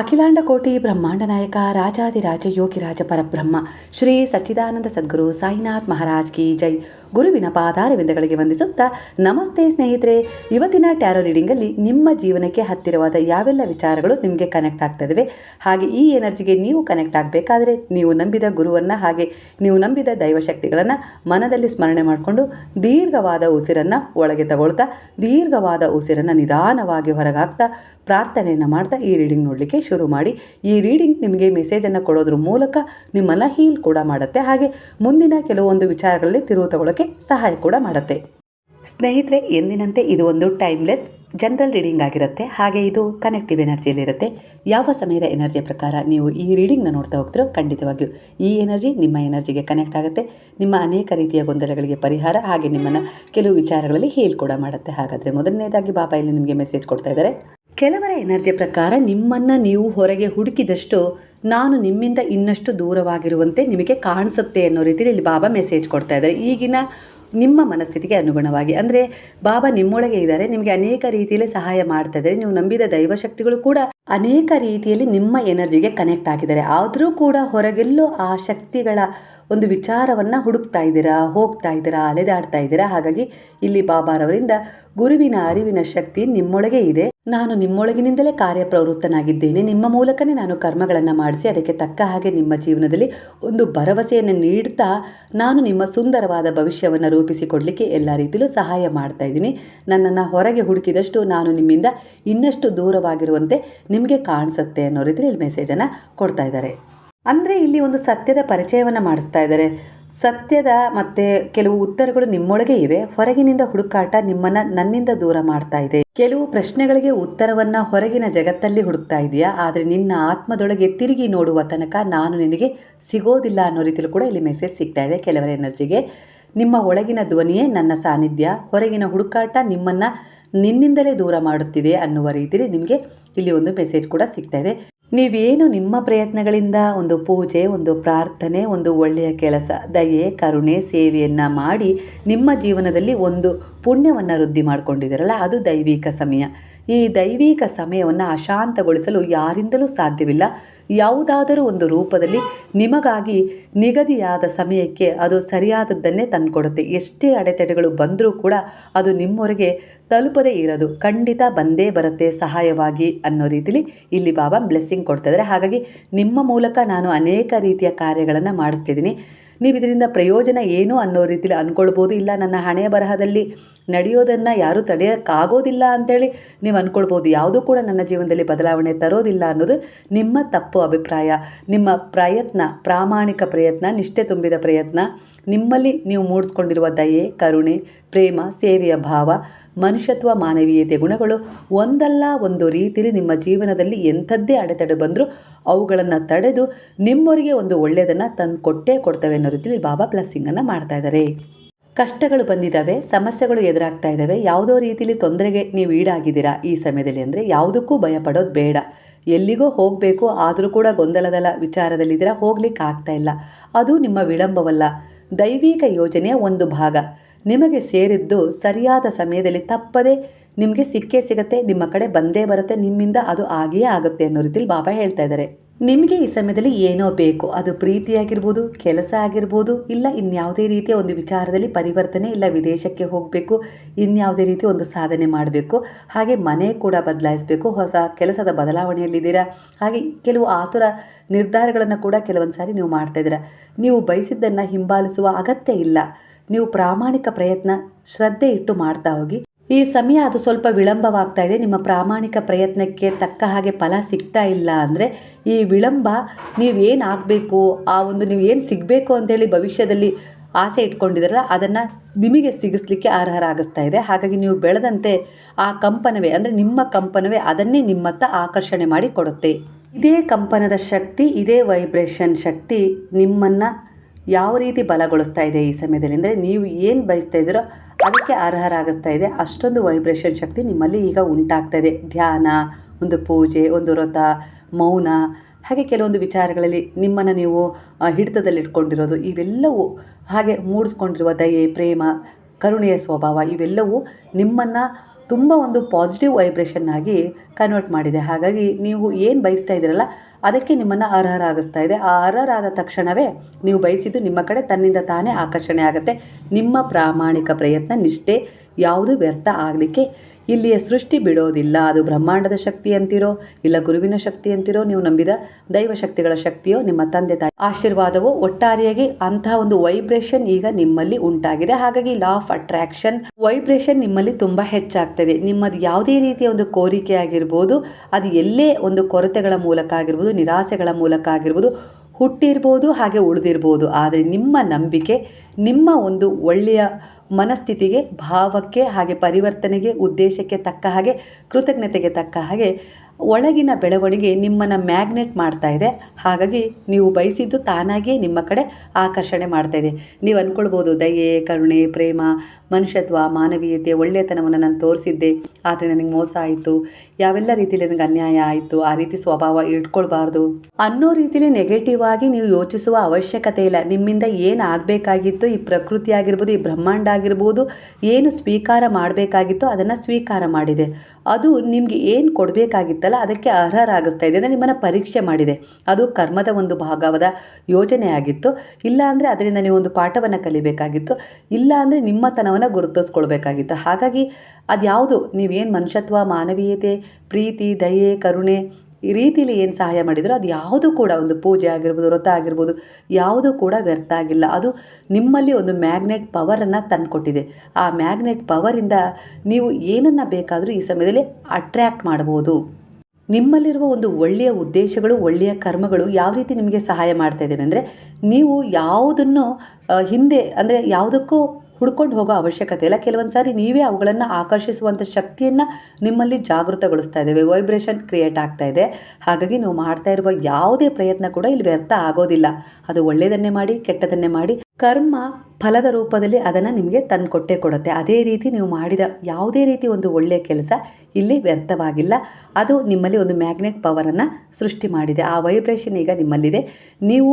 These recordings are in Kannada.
ಅಖಿಲಾಂಡ ಕೋಟಿ ಬ್ರಹ್ಮಾಂಡ ನಾಯಕ ರಾಜಾದಿರಾಜ ಯೋಗಿರಾಜ ಪರಬ್ರಹ್ಮ, ಶ್ರೀ ಸಚ್ಚಿದಾನಂದ ಸದ್ಗುರು ಸಾಯಿನಾಥ್ ಮಹಾರಾಜ್ ಕಿ ಜೈ. ಗುರುವಿನ ಪಾದಾರವಿಂದಗಳಿಗೆ ವಂದಿಸುತ್ತಾ, ನಮಸ್ತೆ ಸ್ನೇಹಿತರೆ. ಇವತ್ತಿನ ಟ್ಯಾರೋ ರೀಡಿಂಗಲ್ಲಿ ನಿಮ್ಮ ಜೀವನಕ್ಕೆ ಹತ್ತಿರವಾದ ಯಾವೆಲ್ಲ ವಿಚಾರಗಳು ನಿಮಗೆ ಕನೆಕ್ಟ್ ಆಗ್ತಾ ಇದಾವೆ ಹಾಗೆ ಈ ಎನರ್ಜಿಗೆ ನೀವು ಕನೆಕ್ಟ್ ಆಗಬೇಕಾದರೆ ನೀವು ನಂಬಿದ ಗುರುವನ್ನು ಹಾಗೆ ನೀವು ನಂಬಿದ ದೈವಶಕ್ತಿಗಳನ್ನು ಮನದಲ್ಲಿ ಸ್ಮರಣೆ ಮಾಡಿಕೊಂಡು ದೀರ್ಘವಾದ ಉಸಿರನ್ನು ಒಳಗೆ ತಗೊಳ್ತಾ, ದೀರ್ಘವಾದ ಉಸಿರನ್ನು ನಿಧಾನವಾಗಿ ಹೊರಗಾಗ್ತಾ, ಪ್ರಾರ್ಥನೆಯನ್ನು ಮಾಡ್ತಾ ಈ ರೀಡಿಂಗ್ ನೋಡಲಿಕ್ಕೆ ಶುರು ಮಾಡಿ ಈ ರೀಡಿಂಗ್ ನಿಮಗೆ ಮೆಸೇಜನ್ನು ಕೊಡೋದ್ರ ಮೂಲಕ ನಿಮ್ಮನ್ನು ಹೀಲ್ ಕೂಡ ಮಾಡುತ್ತೆ. ಹಾಗೆ ಮುಂದಿನ ಕೆಲವೊಂದು ವಿಚಾರಗಳಲ್ಲಿ ತಿರುವು ತಗೊಳ್ಳೋಕ್ಕೆ ಸಹಾಯ ಕೂಡ ಮಾಡುತ್ತೆ. ಸ್ನೇಹಿತರೆ, ಎಂದಿನಂತೆ ಇದು ಒಂದು ಟೈಮ್ಲೆಸ್ ಜನರಲ್ ರೀಡಿಂಗ್ ಆಗಿರುತ್ತೆ. ಹಾಗೆ ಇದು ಕನೆಕ್ಟಿವ್ ಎನರ್ಜಿಯಲ್ಲಿರುತ್ತೆ ಯಾವ ಸಮಯದ ಎನರ್ಜಿಯ ಪ್ರಕಾರ ನೀವು ಈ ರೀಡಿಂಗ್ನ ನೋಡ್ತಾ ಹೋಗ್ತಿರೋ ಖಂಡಿತವಾಗಿಯೂ ಈ ಎನರ್ಜಿ ನಿಮ್ಮ ಎನರ್ಜಿಗೆ ಕನೆಕ್ಟ್ ಆಗುತ್ತೆ. ನಿಮ್ಮ ಅನೇಕ ರೀತಿಯ ಗೊಂದಲಗಳಿಗೆ ಪರಿಹಾರ ಹಾಗೆ ನಿಮ್ಮನ್ನು ಕೆಲವು ವಿಚಾರಗಳಲ್ಲಿ ಹೀಲ್ ಕೂಡ ಮಾಡುತ್ತೆ. ಹಾಗಾದರೆ ಮೊದಲನೇದಾಗಿ ಬಾಬಾ ಇಲ್ಲಿ ನಿಮಗೆ ಮೆಸೇಜ್ ಕೊಡ್ತಾ ಇದ್ದಾರೆ. ಕೆಲವರ ಎನರ್ಜಿ ಪ್ರಕಾರ ನಿಮ್ಮನ್ನು ನೀವು ಹೊರಗೆ ಹುಡುಕಿದಷ್ಟು ನಾನು ನಿಮ್ಮಿಂದ ಇನ್ನಷ್ಟು ದೂರವಾಗಿರುವಂತೆ ನಿಮಗೆ ಕಾಣಿಸುತ್ತೆ ಅನ್ನೋ ರೀತಿಯಲ್ಲಿ ಇಲ್ಲಿ ಬಾಬಾ ಮೆಸೇಜ್ ಕೊಡ್ತಾ ಇದ್ದಾರೆ. ಈಗಿನ ನಿಮ್ಮ ಮನಸ್ಥಿತಿಗೆ ಅನುಗುಣವಾಗಿ. ಅಂದರೆ ಬಾಬಾ ನಿಮ್ಮೊಳಗೆ ಇದ್ದಾರೆ, ನಿಮಗೆ ಅನೇಕ ರೀತಿಯಲ್ಲಿ ಸಹಾಯ ಮಾಡ್ತಾ ಇದ್ದಾರೆ. ನೀವು ನಂಬಿದ ದೈವಶಕ್ತಿಗಳು ಕೂಡ ಅನೇಕ ರೀತಿಯಲ್ಲಿ ನಿಮ್ಮ ಎನರ್ಜಿಗೆ ಕನೆಕ್ಟ್ ಆಗಿದ್ದಾರೆ. ಆದರೂ ಕೂಡ ಹೊರಗೆಲ್ಲೋ ಆ ಶಕ್ತಿಗಳ ಒಂದು ವಿಚಾರವನ್ನು ಹುಡುಕ್ತಾ ಇದ್ದೀರಾ, ಹೋಗ್ತಾ ಇದ್ದೀರಾ, ಅಲೆದಾಡ್ತಾ ಇದ್ದೀರಾ? ಹಾಗಾಗಿ ಇಲ್ಲಿ ಬಾಬಾರವರಿಂದ ಗುರುವಿನ ಅರಿವಿನ ಶಕ್ತಿ ನಿಮ್ಮೊಳಗೆ ಇದೆ. ನಾನು ನಿಮ್ಮೊಳಗಿನಿಂದಲೇ ಕಾರ್ಯಪ್ರವೃತ್ತನಾಗಿದ್ದೇನೆ. ನಿಮ್ಮ ಮೂಲಕನೇ ನಾನು ಕರ್ಮಗಳನ್ನು ಮಾಡಿಸಿ ಅದಕ್ಕೆ ತಕ್ಕ ಹಾಗೆ ನಿಮ್ಮ ಜೀವನದಲ್ಲಿ ಒಂದು ಭರವಸೆಯನ್ನು ನೀಡ್ತಾ ನಾನು ನಿಮ್ಮ ಸುಂದರವಾದ ಭವಿಷ್ಯವನ್ನು ರೂಪಿಸಿಕೊಡಲಿಕ್ಕೆ ಎಲ್ಲ ರೀತಿಯಲ್ಲೂ ಸಹಾಯ ಮಾಡ್ತಾ ಇದ್ದೀನಿ. ನನ್ನನ್ನು ಹೊರಗೆ ಹುಡುಕಿದಷ್ಟು ನಾನು ನಿಮ್ಮಿಂದ ಇನ್ನಷ್ಟು ದೂರವಾಗಿರುವಂತೆ ನಿಮಗೆ ಕಾಣಿಸುತ್ತೆ ಅನ್ನೋ ರೀತಿಯಲ್ಲಿ ಮೆಸೇಜನ್ನು ಕೊಡ್ತಾ ಇದ್ದಾರೆ. ಅಂದರೆ ಇಲ್ಲಿ ಒಂದು ಸತ್ಯದ ಪರಿಚಯವನ್ನು ಮಾಡಿಸ್ತಾ ಇದ್ದಾರೆ. ಸತ್ಯದ ಮತ್ತೆ ಕೆಲವು ಉತ್ತರಗಳು ನಿಮ್ಮೊಳಗೆ ಇವೆ. ಹೊರಗಿನಿಂದ ಹುಡುಕಾಟ ನಿಮ್ಮನ್ನು ನನ್ನಿಂದ ದೂರ ಮಾಡ್ತಾ ಇದೆ. ಕೆಲವು ಪ್ರಶ್ನೆಗಳಿಗೆ ಉತ್ತರವನ್ನು ಹೊರಗಿನ ಜಗತ್ತಲ್ಲಿ ಹುಡುಕ್ತಾ ಇದೆಯಾ? ಆದರೆ ನಿನ್ನ ಆತ್ಮದೊಳಗೆ ತಿರುಗಿ ನೋಡುವ ತನಕ ನಾನು ನಿನಗೆ ಸಿಗೋದಿಲ್ಲ ಅನ್ನೋ ರೀತಿಯಲ್ಲಿ ಕೂಡ ಇಲ್ಲಿ ಮೆಸೇಜ್ ಸಿಗ್ತಾ ಇದೆ. ಕೆಲವರ ಎನರ್ಜಿಗೆ ನಿಮ್ಮ ಒಳಗಿನ ಧ್ವನಿಯೇ ನನ್ನ ಸಾನ್ನಿಧ್ಯ. ಹೊರಗಿನ ಹುಡುಕಾಟ ನಿಮ್ಮನ್ನು ನಿನ್ನಿಂದಲೇ ದೂರ ಮಾಡುತ್ತಿದೆ ಅನ್ನುವ ರೀತಿಯಲ್ಲಿ ನಿಮಗೆ ಇಲ್ಲಿ ಒಂದು ಮೆಸೇಜ್ ಕೂಡ ಸಿಗ್ತಾ ಇದೆ. ನೀವೇನು ನಿಮ್ಮ ಪ್ರಯತ್ನಗಳಿಂದ ಒಂದು ಪೂಜೆ, ಒಂದು ಪ್ರಾರ್ಥನೆ, ಒಂದು ಒಳ್ಳೆಯ ಕೆಲಸ, ದಯೆ, ಕರುಣೆ, ಸೇವೆಯನ್ನು ಮಾಡಿ ನಿಮ್ಮ ಜೀವನದಲ್ಲಿ ಒಂದು ಪುಣ್ಯವನ್ನು ವೃದ್ಧಿ ಮಾಡಿಕೊಂಡಿದ್ದೀರಲ್ಲ, ಅದು ದೈವಿಕ ಸಮಯ. ಈ ದೈವಿಕ ಸಮಯವನ್ನು ಅಶಾಂತಗೊಳಿಸಲು ಯಾರಿಂದಲೂ ಸಾಧ್ಯವಿಲ್ಲ. ಯಾವುದಾದರೂ ಒಂದು ರೂಪದಲ್ಲಿ ನಿಮಗಾಗಿ ನಿಗದಿಯಾದ ಸಮಯಕ್ಕೆ ಅದು ಸರಿಯಾದದ್ದನ್ನೇ ತಂದುಕೊಡುತ್ತೆ. ಎಷ್ಟೇ ಅಡೆತಡೆಗಳು ಬಂದರೂ ಕೂಡ ಅದು ನಿಮ್ಮವರೆಗೆ ತಲುಪದೇ ಇರೋದು. ಖಂಡಿತ ಬಂದೇ ಬರುತ್ತೆ ಸಹಾಯವಾಗಿ ಅನ್ನೋ ರೀತಿಲಿ ಇಲ್ಲಿ ಬಾಬಾ ಬ್ಲೆಸ್ಸಿಂಗ್ ಕೊಡ್ತಾಯಿದ್ದಾರೆ ಹಾಗಾಗಿ ನಿಮ್ಮ ಮೂಲಕ ನಾನು ಅನೇಕ ರೀತಿಯ ಕಾರ್ಯಗಳನ್ನು ಮಾಡಿಸ್ತಿದ್ದೀನಿ. ನೀವು ಇದರಿಂದ ಪ್ರಯೋಜನ ಏನು ಅನ್ನೋ ರೀತಿಲಿ ಅಂದ್ಕೊಳ್ಬೋದು ಇಲ್ಲ, ನನ್ನ ಹಣೆಯ ಬರಹದಲ್ಲಿ ನಡೆಯೋದನ್ನು ಯಾರೂ ತಡೆಯೋಕ್ಕಾಗೋದಿಲ್ಲ ಅಂತೇಳಿ ನೀವು ಅಂದ್ಕೊಳ್ಬೋದು ಯಾವುದೂ ಕೂಡ ನನ್ನ ಜೀವನದಲ್ಲಿ ಬದಲಾವಣೆ ತರೋದಿಲ್ಲ ಅನ್ನೋದು ನಿಮ್ಮ ತಪ್ಪು ಅಭಿಪ್ರಾಯ. ನಿಮ್ಮ ಪ್ರಯತ್ನ, ಪ್ರಾಮಾಣಿಕ ಪ್ರಯತ್ನ, ನಿಷ್ಠೆ ತುಂಬಿದ ಪ್ರಯತ್ನ ನಿಮ್ಮಲ್ಲಿ ನೀವು ಮೂಡಿಸ್ಕೊಂಡಿರುವ ದಯೆ, ಕರುಣೆ ಪ್ರೇಮ, ಸೇವೆಯ ಭಾವ, ಮನುಷ್ಯತ್ವ, ಮಾನವೀಯತೆ ಗುಣಗಳು ಒಂದಲ್ಲ ಒಂದು ರೀತಿಯಲ್ಲಿ ನಿಮ್ಮ ಜೀವನದಲ್ಲಿ ಎಂಥದ್ದೇ ಅಡೆತಡೆ ಬಂದರೂ ಅವುಗಳನ್ನು ತಡೆದು ನಿಮ್ಮವರಿಗೆ ಒಂದು ಒಳ್ಳೆಯದನ್ನು ತಂದು ಕೊಟ್ಟೇ ಕೊಡ್ತವೆ ಅನ್ನೋ ರೀತಿಯಲ್ಲಿ ಬಾಬಾ ಬ್ಲೆಸ್ಸಿಂಗನ್ನು ಮಾಡ್ತಾ ಇದ್ದಾರೆ ಕಷ್ಟಗಳು ಬಂದಿದ್ದಾವೆ ಸಮಸ್ಯೆಗಳು ಎದುರಾಗ್ತಾ ಇದ್ದಾವೆ ಯಾವುದೋ ರೀತಿಯಲ್ಲಿ ತೊಂದರೆಗೆ ನೀವು ಈಡಾಗಿದ್ದೀರಾ ಈ ಸಮಯದಲ್ಲಿ ಅಂದರೆ ಯಾವುದಕ್ಕೂ ಭಯ ಪಡೋದು ಬೇಡ. ಎಲ್ಲಿಗೋ ಹೋಗಬೇಕು, ಆದರೂ ಕೂಡ ಗೊಂದಲದ ವಿಚಾರದಲ್ಲಿದ್ದೀರಾ, ಹೋಗ್ಲಿಕ್ಕೆ ಆಗ್ತಾ ಇಲ್ಲ. ಅದು ನಿಮ್ಮ ವಿಳಂಬವಲ್ಲ. ದೈವಿಕ ಯೋಜನೆಯ ಒಂದು ಭಾಗ. ನಿಮಗೆ ಸೇರಿದ್ದು ಸರಿಯಾದ ಸಮಯದಲ್ಲಿ ತಪ್ಪದೆ ನಿಮಗೆ ಸಿಕ್ಕೇ ಸಿಗತ್ತೆ, ನಿಮ್ಮ ಕಡೆ ಬಂದೇ ಬರುತ್ತೆ, ನಿಮ್ಮಿಂದ ಅದು ಆಗಿಯೇ ಆಗುತ್ತೆ ಅನ್ನೋ ರೀತಿಲಿ ಬಾಬಾ ಹೇಳ್ತಾ ಇದ್ದಾರೆ. ನಿಮಗೆ ಈ ಸಮಯದಲ್ಲಿ ಏನೋ ಬೇಕು, ಅದು ಪ್ರೀತಿಯಾಗಿರ್ಬೋದು, ಕೆಲಸ ಆಗಿರ್ಬೋದು, ಇಲ್ಲ ಇನ್ಯಾವುದೇ ರೀತಿಯ ಒಂದು ವಿಚಾರದಲ್ಲಿ ಪರಿವರ್ತನೆ ಇಲ್ಲ, ವಿದೇಶಕ್ಕೆ ಹೋಗಬೇಕು, ಇನ್ಯಾವುದೇ ರೀತಿ ಒಂದು ಸಾಧನೆ ಮಾಡಬೇಕು, ಹಾಗೆ ಮನೆ ಕೂಡ ಬದಲಾಯಿಸಬೇಕು, ಹೊಸ ಕೆಲಸದ ಬದಲಾವಣೆಯಲ್ಲಿದ್ದೀರಾ, ಹಾಗೆ ಕೆಲವು ಆತುರ ನಿರ್ಧಾರಗಳನ್ನು ಕೂಡ ಕೆಲವೊಂದು ಸಾರಿ ನೀವು ಮಾಡ್ತಾಯಿದ್ದೀರಾ ನೀವು ಬಯಸಿದ್ದನ್ನು ಹಿಂಬಾಲಿಸುವ ಅಗತ್ಯ ಇಲ್ಲ. ನೀವು ಪ್ರಾಮಾಣಿಕ ಪ್ರಯತ್ನ, ಶ್ರದ್ಧೆ ಇಟ್ಟು ಮಾಡ್ತಾ ಹೋಗಿ. ಈ ಸಮಯ ಅದು ಸ್ವಲ್ಪ ವಿಳಂಬವಾಗ್ತಾ ಇದೆ. ನಿಮ್ಮ ಪ್ರಾಮಾಣಿಕ ಪ್ರಯತ್ನಕ್ಕೆ ತಕ್ಕ ಹಾಗೆ ಫಲ ಸಿಗ್ತಾ ಇಲ್ಲ ಅಂದರೆ ಈ ವಿಳಂಬ ನೀವೇನು ಆಗಬೇಕು, ಆ ಒಂದು ನೀವು ಏನು ಸಿಗಬೇಕು ಅಂತೇಳಿ ಭವಿಷ್ಯದಲ್ಲಿ ಆಸೆ ಇಟ್ಕೊಂಡಿದ್ರಲ್ಲ ಅದನ್ನು ನಿಮಗೆ ಸಿಗಿಸ್ಲಿಕ್ಕೆ ಅರ್ಹರಾಗಿಸ್ತಾ ಇದೆ. ಹಾಗಾಗಿ ನೀವು ಬೆಳೆದಂತೆ ಆ ಕಂಪನವೇ, ಅಂದರೆ ನಿಮ್ಮ ಕಂಪನವೇ ಅದನ್ನೇ ನಿಮ್ಮತ್ತ ಆಕರ್ಷಣೆ ಮಾಡಿ ಕೊಡುತ್ತೆ. ಇದೇ ಕಂಪನದ ಶಕ್ತಿ, ಇದೇ ವೈಬ್ರೇಷನ್ ಶಕ್ತಿ ನಿಮ್ಮನ್ನು ಯಾವ ರೀತಿ ಬಲಗೊಳಿಸ್ತಾ ಇದೆ ಈ ಸಮಯದಲ್ಲಿ? ಅಂದರೆ ನೀವು ಏನು ಬಯಸ್ತಾ ಇದ್ದೀರೋ ಅದಕ್ಕೆ ಅರ್ಹರಾಗಿಸ್ತಾ ಇದೆ. ಅಷ್ಟೊಂದು ವೈಬ್ರೇಷನ್ ಶಕ್ತಿ ನಿಮ್ಮಲ್ಲಿ ಈಗ ಉಂಟಾಗ್ತಾ ಇದೆ. ಧ್ಯಾನ, ಒಂದು ಪೂಜೆ, ಒಂದು ವ್ರತ, ಮೌನ, ಹಾಗೆ ಕೆಲವೊಂದು ವಿಚಾರಗಳಲ್ಲಿ ನಿಮ್ಮನ್ನು ನೀವು ಹಿಡಿತದಲ್ಲಿಟ್ಕೊಂಡಿರೋದು. ಇವೆಲ್ಲವೂ ಹಾಗೆ ಮೂಡಿಸ್ಕೊಂಡಿರುವ ದಯೆ, ಪ್ರೇಮ, ಕರುಣೆಯ ಸ್ವಭಾವ ಇವೆಲ್ಲವೂ ನಿಮ್ಮನ್ನು ತುಂಬ ಒಂದು ಪಾಸಿಟಿವ್ ವೈಬ್ರೇಷನ್ ಆಗಿ ಕನ್ವರ್ಟ್ ಮಾಡಿದೆ. ಹಾಗಾಗಿ ನೀವು ಏನು ಬಯಸ್ತಾ ಇದ್ದೀರಲ್ಲ, ಅದಕ್ಕೆ ನಿಮ್ಮನ್ನು ಅರ್ಹರಾಗಿಸ್ತಾ ಇದೆ. ಆ ಅರ್ಹರಾದ ತಕ್ಷಣವೇ ನೀವು ಬಯಸಿದ್ದು ನಿಮ್ಮ ಕಡೆ ತನ್ನಿಂದ ತಾನೇ ಆಕರ್ಷಣೆ ಆಗುತ್ತೆ. ನಿಮ್ಮ ಪ್ರಾಮಾಣಿಕ ಪ್ರಯತ್ನ, ನಿಷ್ಠೆ ಯಾವುದು ವ್ಯರ್ಥ ಆಗಲಿಕ್ಕೆ ಇಲ್ಲಿಯ ಸೃಷ್ಟಿ ಬಿಡೋದಿಲ್ಲ. ಅದು ಬ್ರಹ್ಮಾಂಡದ ಶಕ್ತಿ ಅಂತಿರೋ, ಇಲ್ಲ ಗುರುವಿನ ಶಕ್ತಿ ಅಂತಿರೋ, ನೀವು ನಂಬಿದ ದೈವ ಶಕ್ತಿಗಳ ಶಕ್ತಿಯೋ, ನಿಮ್ಮ ತಂದೆ ತಾಯಿ ಆಶೀರ್ವಾದವು, ಒಟ್ಟಾರೆಯಾಗಿ ಅಂತಹ ಒಂದು ವೈಬ್ರೇಷನ್ ಈಗ ನಿಮ್ಮಲ್ಲಿ ಉಂಟಾಗಿದೆ. ಹಾಗಾಗಿ ಲಾ ಆಫ್ ಅಟ್ರಾಕ್ಷನ್, ವೈಬ್ರೇಷನ್ ನಿಮ್ಮಲ್ಲಿ ತುಂಬ ಹೆಚ್ಚಾಗ್ತದೆ. ನಿಮ್ಮದು ಯಾವುದೇ ರೀತಿಯ ಒಂದು ಕೋರಿಕೆ ಆಗಿರ್ಬೋದು, ಅದು ಎಲ್ಲೇ ಒಂದು ಕೊರತೆಗಳ ಮೂಲಕ ಆಗಿರ್ಬೋದು, ನಿರಾಸೆಗಳ ಮೂಲಕ ಆಗಿರ್ಬೋದು ಹುಟ್ಟಿರ್ಬೋದು, ಹಾಗೆ ಉಳಿದಿರ್ಬೋದು. ಆದರೆ ನಿಮ್ಮ ನಂಬಿಕೆ, ನಿಮ್ಮ ಒಂದು ಒಳ್ಳೆಯ ಮನಸ್ಥಿತಿಗೆ, ಭಾವಕ್ಕೆ, ಹಾಗೆ ಪರಿವರ್ತನೆಗೆ, ಉದ್ದೇಶಕ್ಕೆ ತಕ್ಕ ಹಾಗೆ, ಕೃತಜ್ಞತೆಗೆ ತಕ್ಕ ಹಾಗೆ ಒಳಗಿನ ಬೆಳವಣಿಗೆ ನಿಮ್ಮನ್ನು ಮ್ಯಾಗ್ನೆಟ್ ಮಾಡ್ತಾ ಇದೆ. ಹಾಗಾಗಿ ನೀವು ಬಯಸಿದ್ದು ತಾನಾಗಿಯೇ ನಿಮ್ಮ ಕಡೆ ಆಕರ್ಷಣೆ ಮಾಡ್ತಾ ಇದೆ. ನೀವು ಅಂದ್ಕೊಳ್ಬೋದು ದಯೆ, ಕರುಣೆ, ಪ್ರೇಮ, ಮನುಷ್ಯತ್ವ, ಮಾನವೀಯತೆ ಒಳ್ಳೆಯತನವನ್ನು ನಾನು ತೋರಿಸಿದ್ದೆ. ಆದರೆ ನನಗೆ ಮೋಸ ಆಯಿತು. ಯಾವೆಲ್ಲ ರೀತಿಯಲ್ಲಿ ನನಗೆ ಅನ್ಯಾಯ ಆಯಿತು, ಆ ರೀತಿ ಸ್ವಭಾವ ಇಟ್ಕೊಳ್ಬಾರ್ದು. ಅನ್ನೋ ರೀತಿಯಲ್ಲಿ ನೆಗೆಟಿವ್ ಆಗಿ ನೀವು ಯೋಚಿಸುವ ಅವಶ್ಯಕತೆ ಇಲ್ಲ. ನಿಮ್ಮಿಂದ ಏನು ಆಗಬೇಕಾಗಿತ್ತು, ಈ ಪ್ರಕೃತಿ ಆಗಿರ್ಬೋದು, ಈ ಬ್ರಹ್ಮಾಂಡ ಆಗಿರ್ಬೋದು, ಏನು ಸ್ವೀಕಾರ ಮಾಡಬೇಕಾಗಿತ್ತು ಅದನ್ನು ಸ್ವೀಕಾರ ಮಾಡಿದೆ. ಅದು ನಿಮಗೆ ಏನು ಕೊಡಬೇಕಾಗಿತ್ತಲ್ಲ ಅದಕ್ಕೆ ಅರ್ಹರಾಗಿಸ್ತಾ ಇದೆ. ಅಂದರೆ ನಿಮ್ಮನ್ನು ಪರೀಕ್ಷೆ ಮಾಡಿದೆ. ಅದು ಕರ್ಮದ ಒಂದು ಭಾಗವಾದ ಯೋಜನೆ ಆಗಿತ್ತು. ಇಲ್ಲ ಅಂದರೆ ಅದರಿಂದ ನೀವು ಒಂದು ಪಾಠವನ್ನು ಕಲಿಬೇಕಾಗಿತ್ತು. ಇಲ್ಲ ಅಂದರೆ ನಿಮ್ಮತನವನ್ನು ಗುರುತಿಸ್ಕೊಳ್ಬೇಕಾಗಿತ್ತು. ಹಾಗಾಗಿ ಅದ್ಯಾವುದು, ನೀವೇನು ಮನುಷ್ಯತ್ವ, ಮಾನವೀಯತೆ, ಪ್ರೀತಿ, ದಯೆ, ಕರುಣೆ ಈ ರೀತಿಯಲ್ಲಿ ಏನು ಸಹಾಯ ಮಾಡಿದರೂ? ಅದು ಯಾವುದೂ ಕೂಡ ಒಂದು ಪೂಜೆ ಆಗಿರ್ಬೋದು, ವ್ರತ ಆಗಿರ್ಬೋದು, ಯಾವುದೂ ಕೂಡ ವ್ಯರ್ಥ ಆಗಿಲ್ಲ. ಅದು ನಿಮ್ಮಲ್ಲಿ ಒಂದು ಮ್ಯಾಗ್ನೆಟ್ ಪವರನ್ನು ತಂದುಕೊಟ್ಟಿದೆ. ಆ ಮ್ಯಾಗ್ನೆಟ್ ಪವರಿಂದ ನೀವು ಏನನ್ನು ಬೇಕಾದರೂ ಈ ಸಮಯದಲ್ಲಿ ಅಟ್ರ್ಯಾಕ್ಟ್ ಮಾಡ್ಬೋದು. ನಿಮ್ಮಲ್ಲಿರುವ ಒಂದು ಒಳ್ಳೆಯ ಉದ್ದೇಶಗಳು, ಒಳ್ಳೆಯ ಕರ್ಮಗಳು ಯಾವ ರೀತಿ ನಿಮಗೆ ಸಹಾಯ ಮಾಡ್ತಾ ಇದ್ದೇವೆ ಅಂದರೆ, ನೀವು ಯಾವುದನ್ನು ಹಿಂದೆ, ಅಂದರೆ ಯಾವುದಕ್ಕೂ ಹುಡ್ಕೊಂಡು ಹೋಗೋ ಅವಶ್ಯಕತೆ ಇಲ್ಲ. ಕೆಲವೊಂದು ಸಾರಿ ನೀವೇ ಅವುಗಳನ್ನು ಆಕರ್ಷಿಸುವಂಥ ಶಕ್ತಿಯನ್ನು ನಿಮ್ಮಲ್ಲಿ ಜಾಗೃತಗೊಳಿಸ್ತಾ ಇದ್ದೇವೆ. ವೈಬ್ರೇಷನ್ ಕ್ರಿಯೇಟ್ ಆಗ್ತಾ ಇದೆ. ಹಾಗಾಗಿ ನೀವು ಮಾಡ್ತಾ ಇರುವ ಯಾವುದೇ ಪ್ರಯತ್ನ ಕೂಡ ಇಲ್ಲಿ ವ್ಯರ್ಥ ಆಗೋದಿಲ್ಲ. ಅದು ಒಳ್ಳೆಯದನ್ನೇ ಮಾಡಿ, ಕೆಟ್ಟದನ್ನೇ ಮಾಡಿ. ಕರ್ಮ ಫಲದ ರೂಪದಲ್ಲಿ ಅದನ್ನು ನಿಮಗೆ ತಂದುಕೊಟ್ಟೇ ಕೊಡುತ್ತೆ. ಅದೇ ರೀತಿ ನೀವು ಮಾಡಿದ ಯಾವುದೇ ರೀತಿ ಒಂದು ಒಳ್ಳೆಯ ಕೆಲಸ ಇಲ್ಲಿ ವ್ಯರ್ಥವಾಗಿಲ್ಲ. ಅದು ನಿಮ್ಮಲ್ಲಿ ಒಂದು ಮ್ಯಾಗ್ನೆಟ್ ಪವರನ್ನು ಸೃಷ್ಟಿ ಮಾಡಿದೆ. ಆ ವೈಬ್ರೇಷನ್ ಈಗ ನಿಮ್ಮಲ್ಲಿದೆ. ನೀವು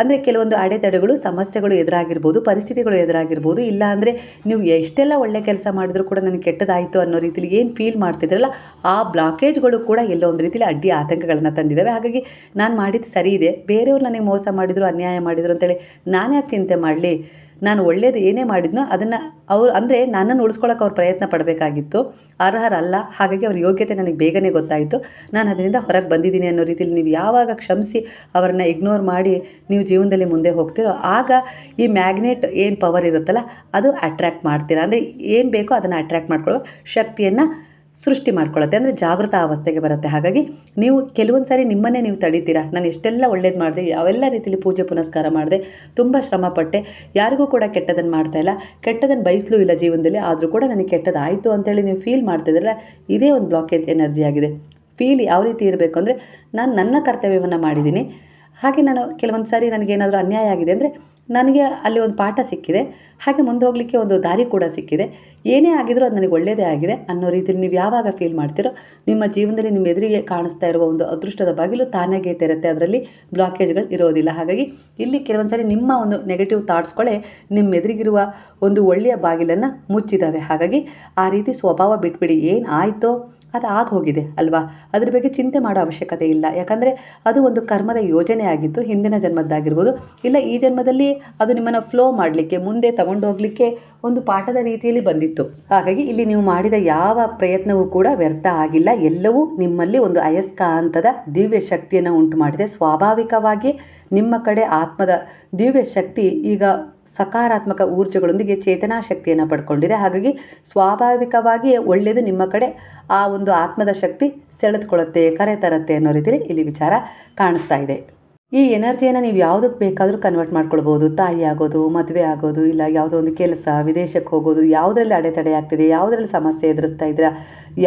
ಅಂದರೆ ಕೆಲವೊಂದು ಅಡೆತಡೆಗಳು, ಸಮಸ್ಯೆಗಳು ಎದುರಾಗಿರ್ಬೋದು, ಪರಿಸ್ಥಿತಿಗಳು ಎದುರಾಗಿರ್ಬೋದು, ಇಲ್ಲ ಅಂದರೆ ನೀವು ಎಷ್ಟೆಲ್ಲ ಒಳ್ಳೆ ಕೆಲಸ ಮಾಡಿದರೂ ಕೂಡ ನನಗೆ ಕೆಟ್ಟದಾಯಿತು ಅನ್ನೋ ರೀತಿಲಿ ಏನು ಫೀಲ್ ಮಾಡ್ತಿದ್ರಲ್ಲ, ಆ ಬ್ಲಾಕೇಜ್ಗಳು ಕೂಡ ಎಲ್ಲೋ ಒಂದು ರೀತಿಲಿ ಅಡ್ಡಿ ಆತಂಕಗಳನ್ನು ತಂದಿದ್ದಾವೆ ಹಾಗಾಗಿ ನಾನು ಮಾಡಿದ್ದು ಸರಿ ಇದೆ. ಬೇರೆಯವ್ರು ನನಗೆ ಮೋಸ ಮಾಡಿದರು, ಅನ್ಯಾಯ ಮಾಡಿದರು ಅಂತೇಳಿ ನಾನು ಯಾಕೆ ಚಿಂತೆ ಮಾಡಲಿ? ನಾನು ಒಳ್ಳೇದು ಏನೇ ಮಾಡಿದ್ನೋ ಅದನ್ನು ಅವ್ರು, ಅಂದರೆ ನನ್ನನ್ನು ಉಳಿಸ್ಕೊಳ್ಳೋಕೆ ಅವ್ರು ಪ್ರಯತ್ನ ಪಡಬೇಕಾಗಿತ್ತು. ಅರ್ಹರಲ್ಲ, ಹಾಗಾಗಿ ಅವ್ರ ಯೋಗ್ಯತೆ ನನಗೆ ಬೇಗನೆ ಗೊತ್ತಾಯಿತು. ನಾನು ಅದರಿಂದ ಹೊರಗೆ ಬಂದಿದ್ದೀನಿ ಅನ್ನೋ ರೀತಿಯಲ್ಲಿ ನೀವು ಯಾವಾಗ ಕ್ಷಮಿಸಿ ಅವರನ್ನು ಇಗ್ನೋರ್ ಮಾಡಿ ನೀವು ಜೀವನದಲ್ಲಿ ಮುಂದೆ ಹೋಗ್ತೀರೋ, ಆಗ ಈ ಮ್ಯಾಗ್ನೆಟ್ ಏನು ಪವರ್ ಇರುತ್ತಲ್ಲ, ಅದು ಅಟ್ರ್ಯಾಕ್ಟ್ ಮಾಡ್ತೀರಾ. ಅಂದರೆ ಏನು ಬೇಕೋ ಅದನ್ನು ಅಟ್ರ್ಯಾಕ್ಟ್ ಮಾಡ್ಕೊಳ್ಳೋ ಶಕ್ತಿಯನ್ನು ಸೃಷ್ಟಿ ಮಾಡ್ಕೊಳ್ಳುತ್ತೆ ಅಂದರೆ ಜಾಗೃತ ಅವಸ್ಥೆಗೆ ಬರುತ್ತೆ. ಹಾಗಾಗಿ ನೀವು ಕೆಲವೊಂದು ಸಾರಿ ನಿಮ್ಮನ್ನೇ ನೀವು ತಡಿತೀರಾ? ನಾನು ಎಷ್ಟೆಲ್ಲ ಒಳ್ಳೇದು ಮಾಡಿದೆ ಯಾವೆಲ್ಲ ರೀತಿಯಲ್ಲಿ ಪೂಜೆ ಪುನಸ್ಕಾರ ಮಾಡಿದೆ, ತುಂಬ ಶ್ರಮಪಟ್ಟೆ. ಯಾರಿಗೂ ಕೂಡ ಕೆಟ್ಟದನ್ನು ಮಾಡ್ತಾ ಇಲ್ಲ. ಕೆಟ್ಟದನ್ನು ಬಯಸಲೂ ಇಲ್ಲ ಜೀವನದಲ್ಲಿ, ಆದರೂ ಕೂಡ ನನಗೆ ಕೆಟ್ಟದಾಯಿತು ಅಂತೇಳಿ ನೀವು ಫೀಲ್ ಮಾಡ್ತಿದ್ರಲ್ಲ ಇದೇ ಒಂದು ಬ್ಲಾಕೇಜ್ ಎನರ್ಜಿ ಆಗಿದೆ. ಫೀಲ್ ಯಾವ ರೀತಿ ಇರಬೇಕು ಅಂದರೆ, ನಾನು ನನ್ನ ಕರ್ತವ್ಯವನ್ನು ಮಾಡಿದ್ದೀನಿ. ಹಾಗೆ ನಾನು ಕೆಲವೊಂದು ಸಾರಿ ನನಗೇನಾದರೂ ಅನ್ಯಾಯ ಆಗಿದೆ ಅಂದರೆ ನನಗೆ ಅಲ್ಲಿ ಒಂದು ಪಾಠ ಸಿಕ್ಕಿದೆ, ಹಾಗೆ ಮುಂದೆ ಹೋಗಲಿಕ್ಕೆ ಒಂದು ದಾರಿ ಕೂಡ ಸಿಕ್ಕಿದೆ. ಏನೇ ಆಗಿದ್ರೂ ಅದು ನನಗೆ ಒಳ್ಳೆಯದೇ ಆಗಿದೆ ಅನ್ನೋ ರೀತಿಯಲ್ಲಿ ನೀವು ಯಾವಾಗ ಫೀಲ್ ಮಾಡ್ತೀರೋ, ನಿಮ್ಮ ಜೀವನದಲ್ಲಿ ನಿಮ್ಮ ಎದುರಿಗೆ ಕಾಣಿಸ್ತಾ ಇರುವ ಒಂದು ಅದೃಷ್ಟದ ಬಾಗಿಲು ತಾನಾಗೇ ತೆರುತ್ತೆ. ಅದರಲ್ಲಿ ಬ್ಲಾಕೇಜ್ಗಳು ಇರೋದಿಲ್ಲ. ಹಾಗಾಗಿ ಇಲ್ಲಿ ಕೆಲವೊಂದು ಸಾರಿ ನಿಮ್ಮ ಒಂದು ನೆಗೆಟಿವ್ ಥಾಟ್ಸ್ಗಳೇ ನಿಮ್ಮ ಎದುರಿಗಿರುವ ಒಂದು ಒಳ್ಳೆಯ ಬಾಗಿಲನ್ನು ಮುಚ್ಚಿದ್ದಾವೆ ಹಾಗಾಗಿ ಆ ರೀತಿ ಸ್ವಭಾವ ಬಿಟ್ಬಿಡಿ. ಏನು ಆಯಿತೋ ಅದು ಆಗೋಗಿದೆ ಅಲ್ವಾ? ಅದ್ರ ಬಗ್ಗೆ ಚಿಂತೆ ಮಾಡೋ ಅವಶ್ಯಕತೆ ಇಲ್ಲ. ಯಾಕಂದರೆ ಅದು ಒಂದು ಕರ್ಮದ ಯೋಜನೆ ಆಗಿತ್ತು, ಹಿಂದಿನ ಜನ್ಮದ್ದಾಗಿರ್ಬೋದು. ಇಲ್ಲ, ಈ ಜನ್ಮದಲ್ಲಿ ಅದು ನಿಮ್ಮನ್ನು ಫ್ಲೋ ಮಾಡಲಿಕ್ಕೆ, ಮುಂದೆ ತಗೊಂಡೋಗ್ಲಿಕ್ಕೆ ಒಂದು ಪಾಠದ ರೀತಿಯಲ್ಲಿ ಬಂದಿತ್ತು. ಹಾಗಾಗಿ ಇಲ್ಲಿ ನೀವು ಮಾಡಿದ ಯಾವ ಪ್ರಯತ್ನವೂ ಕೂಡ ವ್ಯರ್ಥ ಆಗಿಲ್ಲ. ಎಲ್ಲವೂ ನಿಮ್ಮಲ್ಲಿ ಒಂದು ಅಯಸ್ಕಾಂತದ ದಿವ್ಯ ಶಕ್ತಿಯನ್ನು ಉಂಟು ಮಾಡಿದೆ. ಸ್ವಾಭಾವಿಕವಾಗಿ ನಿಮ್ಮ ಕಡೆ ಆತ್ಮದ ದಿವ್ಯ ಶಕ್ತಿ ಈಗ ಸಕಾರಾತ್ಮಕ ಊರ್ಜೆಗಳೊಂದಿಗೆ ಚೇತನಾ ಶಕ್ತಿಯನ್ನು ಪಡ್ಕೊಂಡಿದೆ. ಹಾಗಾಗಿ ಸ್ವಾಭಾವಿಕವಾಗಿ ಒಳ್ಳೆಯದು ನಿಮ್ಮ ಕಡೆ, ಆ ಒಂದು ಆತ್ಮದ ಶಕ್ತಿ ಸೆಳೆದುಕೊಳ್ಳುತ್ತೆ ಕರೆ ತರುತ್ತೆ ಅನ್ನೋ ರೀತಿಯಲ್ಲಿ ಇಲ್ಲಿ ವಿಚಾರ ಕಾಣಿಸ್ತಾ ಇದೆ. ಈ ಎನರ್ಜಿಯನ್ನು ನೀವು ಯಾವುದಕ್ಕೆ ಬೇಕಾದರೂ ಕನ್ವರ್ಟ್ ಮಾಡ್ಕೊಳ್ಬೋದು. ತಾಯಿ ಆಗೋದು, ಮದುವೆ ಆಗೋದು, ಇಲ್ಲ ಯಾವುದೋ ಒಂದು ಕೆಲಸ, ವಿದೇಶಕ್ಕೆ ಹೋಗೋದು, ಯಾವುದರಲ್ಲಿ ಅಡೆತಡೆ ಆಗ್ತಿದೆ, ಯಾವುದರಲ್ಲಿ ಸಮಸ್ಯೆ ಎದುರಿಸ್ತಾ ಇದ್ದೀರಾ,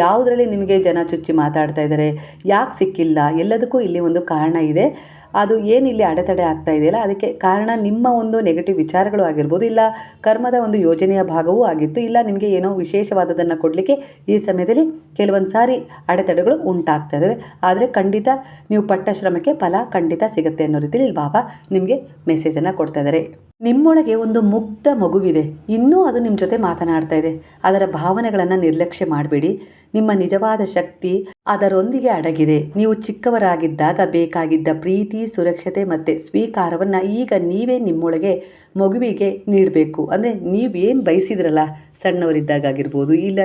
ಯಾವುದರಲ್ಲಿ ನಿಮಗೆ ಜನ ಚುಚ್ಚಿ ಮಾತಾಡ್ತಾ ಇದ್ದಾರೆ, ಯಾಕೆ ಸಿಕ್ಕಿಲ್ಲ, ಎಲ್ಲದಕ್ಕೂ ಇಲ್ಲಿ ಒಂದು ಕಾರಣ ಇದೆ. ಅದು ಏನು ಇಲ್ಲಿ ಅಡೆತಡೆ ಆಗ್ತಾ ಇದೆಯಲ್ಲ, ಅದಕ್ಕೆ ಕಾರಣ ನಿಮ್ಮ ಒಂದು ನೆಗೆಟಿವ್ ವಿಚಾರಗಳು ಆಗಿರ್ಬೋದು, ಇಲ್ಲ ಕರ್ಮದ ಒಂದು ಯೋಜನೆಯ ಭಾಗವೂ ಆಗಿತ್ತು, ಇಲ್ಲ ನಿಮಗೆ ಏನೋ ವಿಶೇಷವಾದದನ್ನು ಕೊಡಲಿಕ್ಕೆ ಈ ಸಮಯದಲ್ಲಿ ಕೆಲವೊಂದು ಸಾರಿ ಅಡೆತಡೆಗಳು ಉಂಟಾಗ್ತಾ ಇದ್ದಾವೆ ಆದರೆ ಖಂಡಿತ ನೀವು ಪಟ್ಟ ಶ್ರಮಕ್ಕೆ ಫಲ ಖಂಡಿತ ಸಿಗುತ್ತೆ ಅನ್ನೋ ರೀತಿಯಲ್ಲಿ ಬಾಬಾ ನಿಮಗೆ ಮೆಸೇಜನ್ನು ಕೊಡ್ತಾ ಇದ್ದಾರೆ ನಿಮ್ಮೊಳಗೆ ಒಂದು ಮುಕ್ತ ಮಗುವಿದೆ. ಇನ್ನೂ ಅದು ನಿಮ್ಮ ಜೊತೆ ಮಾತನಾಡ್ತಾ ಇದೆ. ಅದರ ಭಾವನೆಗಳನ್ನು ನಿರ್ಲಕ್ಷ್ಯ ಮಾಡಬೇಡಿ. ನಿಮ್ಮ ನಿಜವಾದ ಶಕ್ತಿ ಅದರೊಂದಿಗೆ ಅಡಗಿದೆ. ನೀವು ಚಿಕ್ಕವರಾಗಿದ್ದಾಗ ಬೇಕಾಗಿದ್ದ ಪ್ರೀತಿ, ಸುರಕ್ಷತೆ ಮತ್ತು ಸ್ವೀಕಾರವನ್ನು ಈಗ ನೀವೇ ನಿಮ್ಮೊಳಗೆ ಮಗುವಿಗೆ ನೀಡಬೇಕು. ಅಂದರೆ ನೀವೇನು ಬಯಸಿದ್ರಲ್ಲ ಸಣ್ಣವರಿದ್ದಾಗ ಆಗಿರ್ಬೋದು ಇಲ್ಲ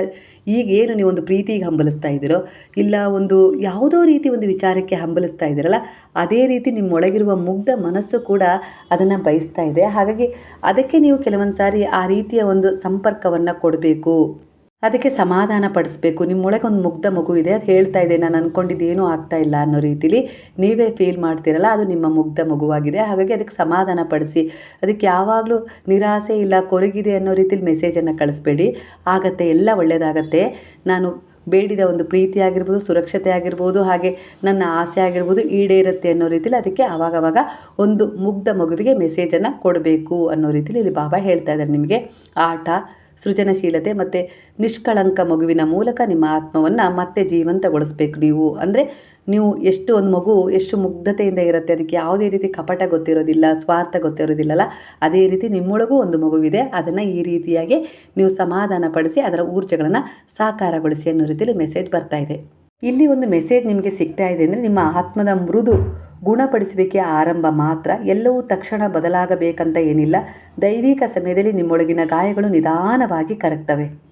ಈಗ ಏನು ನೀವು ಒಂದು ಪ್ರೀತಿಗೆ ಹಂಬಲಿಸ್ತಾ ಇದ್ದೀರೋ, ಇಲ್ಲ ಒಂದು ಯಾವುದೋ ರೀತಿ ಒಂದು ವಿಚಾರಕ್ಕೆ ಹಂಬಲಿಸ್ತಾ ಇದ್ದೀರಲ್ಲ, ಅದೇ ರೀತಿ ನಿಮ್ಮೊಳಗಿರುವ ಮುಗ್ಧ ಮನಸ್ಸು ಕೂಡ ಅದನ್ನು ಬಯಸ್ತಾ ಇದೆ. ಹಾಗಾಗಿ ಅದಕ್ಕೆ ನೀವು ಕೆಲವೊಂದು ಸಾರಿ ಆ ರೀತಿಯ ಒಂದು ಸಂಪರ್ಕವನ್ನು ಕೊಡಬೇಕು. ಅದಕ್ಕೆ ಸಮಾಧಾನ ಪಡಿಸ್ಬೇಕು. ನಿಮ್ಮೊಳಗೆ ಒಂದು ಮುಗ್ಧ ಮಗು ಇದೆ, ಅದು ಹೇಳ್ತಾ ಇದೆ, ನಾನು ಅಂದ್ಕೊಂಡಿದ್ದೇನೂ ಆಗ್ತಾ ಇಲ್ಲ ಅನ್ನೋ ರೀತಿಲಿ ನೀವೇ ಫೀಲ್ ಮಾಡ್ತೀರಲ್ಲ, ಅದು ನಿಮ್ಮ ಮುಗ್ಧ ಮಗುವಾಗಿದೆ. ಹಾಗಾಗಿ ಅದಕ್ಕೆ ಸಮಾಧಾನ ಪಡಿಸಿ. ಅದಕ್ಕೆ ಯಾವಾಗಲೂ ನಿರಾಸೆ ಇಲ್ಲ, ಕೊರಗಿದೆ ಅನ್ನೋ ರೀತಿಲಿ ಮೆಸೇಜನ್ನು ಕಳಿಸ್ಬೇಡಿ. ಆಗತ್ತೆ, ಎಲ್ಲ ಒಳ್ಳೆಯದಾಗತ್ತೆ ನಾನು ಬೇಡಿದ ಒಂದು ಪ್ರೀತಿ ಆಗಿರ್ಬೋದು, ಸುರಕ್ಷತೆ ಆಗಿರ್ಬೋದು, ಹಾಗೆ ನನ್ನ ಆಸೆ ಆಗಿರ್ಬೋದು ಈಡೇರುತ್ತೆ ಅನ್ನೋ ರೀತಿಲಿ ಅದಕ್ಕೆ ಆವಾಗವಾಗ ಒಂದು ಮುಗ್ಧ ಮಗುವಿಗೆ ಮೆಸೇಜನ್ನು ಕೊಡಬೇಕು ಅನ್ನೋ ರೀತಿಲಿ ಇಲ್ಲಿ ಬಾಬಾ ಹೇಳ್ತಾ ಇದ್ದಾರೆ ನಿಮಗೆ. ಆಟ ಸೃಜನಶೀಲತೆ ಮತ್ತು ನಿಷ್ಕಳಂಕ ಮಗುವಿನ ಮೂಲಕ ನಿಮ್ಮ ಆತ್ಮವನ್ನು ಮತ್ತೆ ಜೀವಂತಗೊಳಿಸ್ಬೇಕು ನೀವು. ಅಂದರೆ ನೀವು ಎಷ್ಟು ಒಂದು ಮಗು ಎಷ್ಟು ಮುಗ್ಧತೆಯಿಂದ ಇರುತ್ತೆ, ಅದಕ್ಕೆ ಯಾವುದೇ ರೀತಿ ಕಪಟ ಗೊತ್ತಿರೋದಿಲ್ಲ, ಸ್ವಾರ್ಥ ಗೊತ್ತಿರೋದಿಲ್ಲಲ್ಲ, ಅದೇ ರೀತಿ ನಿಮ್ಮೊಳಗೂ ಒಂದು ಮಗುವಿದೆ, ಅದನ್ನು ಈ ರೀತಿಯಾಗಿ ನೀವು ಸಮಾಧಾನ ಪಡಿಸಿ ಅದರ ಊರ್ಜೆಗಳನ್ನು ಸಾಕಾರಗೊಳಿಸಿ ಅನ್ನೋ ರೀತಿಯಲ್ಲಿ ಮೆಸೇಜ್ ಬರ್ತಾ ಇದೆ. ಇಲ್ಲಿ ಒಂದು ಮೆಸೇಜ್ ನಿಮಗೆ ಸಿಗ್ತಾ ಇದೆ ಅಂದರೆ ನಿಮ್ಮ ಆತ್ಮದ ಮೃದು ಗುಣಪಡಿಸುವಿಕೆಯ ಆರಂಭ ಮಾತ್ರ. ಎಲ್ಲವೂ ತಕ್ಷಣ ಬದಲಾಗಬೇಕಂತ ಏನಿಲ್ಲ. ದೈವಿಕ ಸಮಯದಲ್ಲಿ ನಿಮ್ಮೊಳಗಿನ ಗಾಯಗಳು ನಿಧಾನವಾಗಿ ಕರಗ್ತವೆ.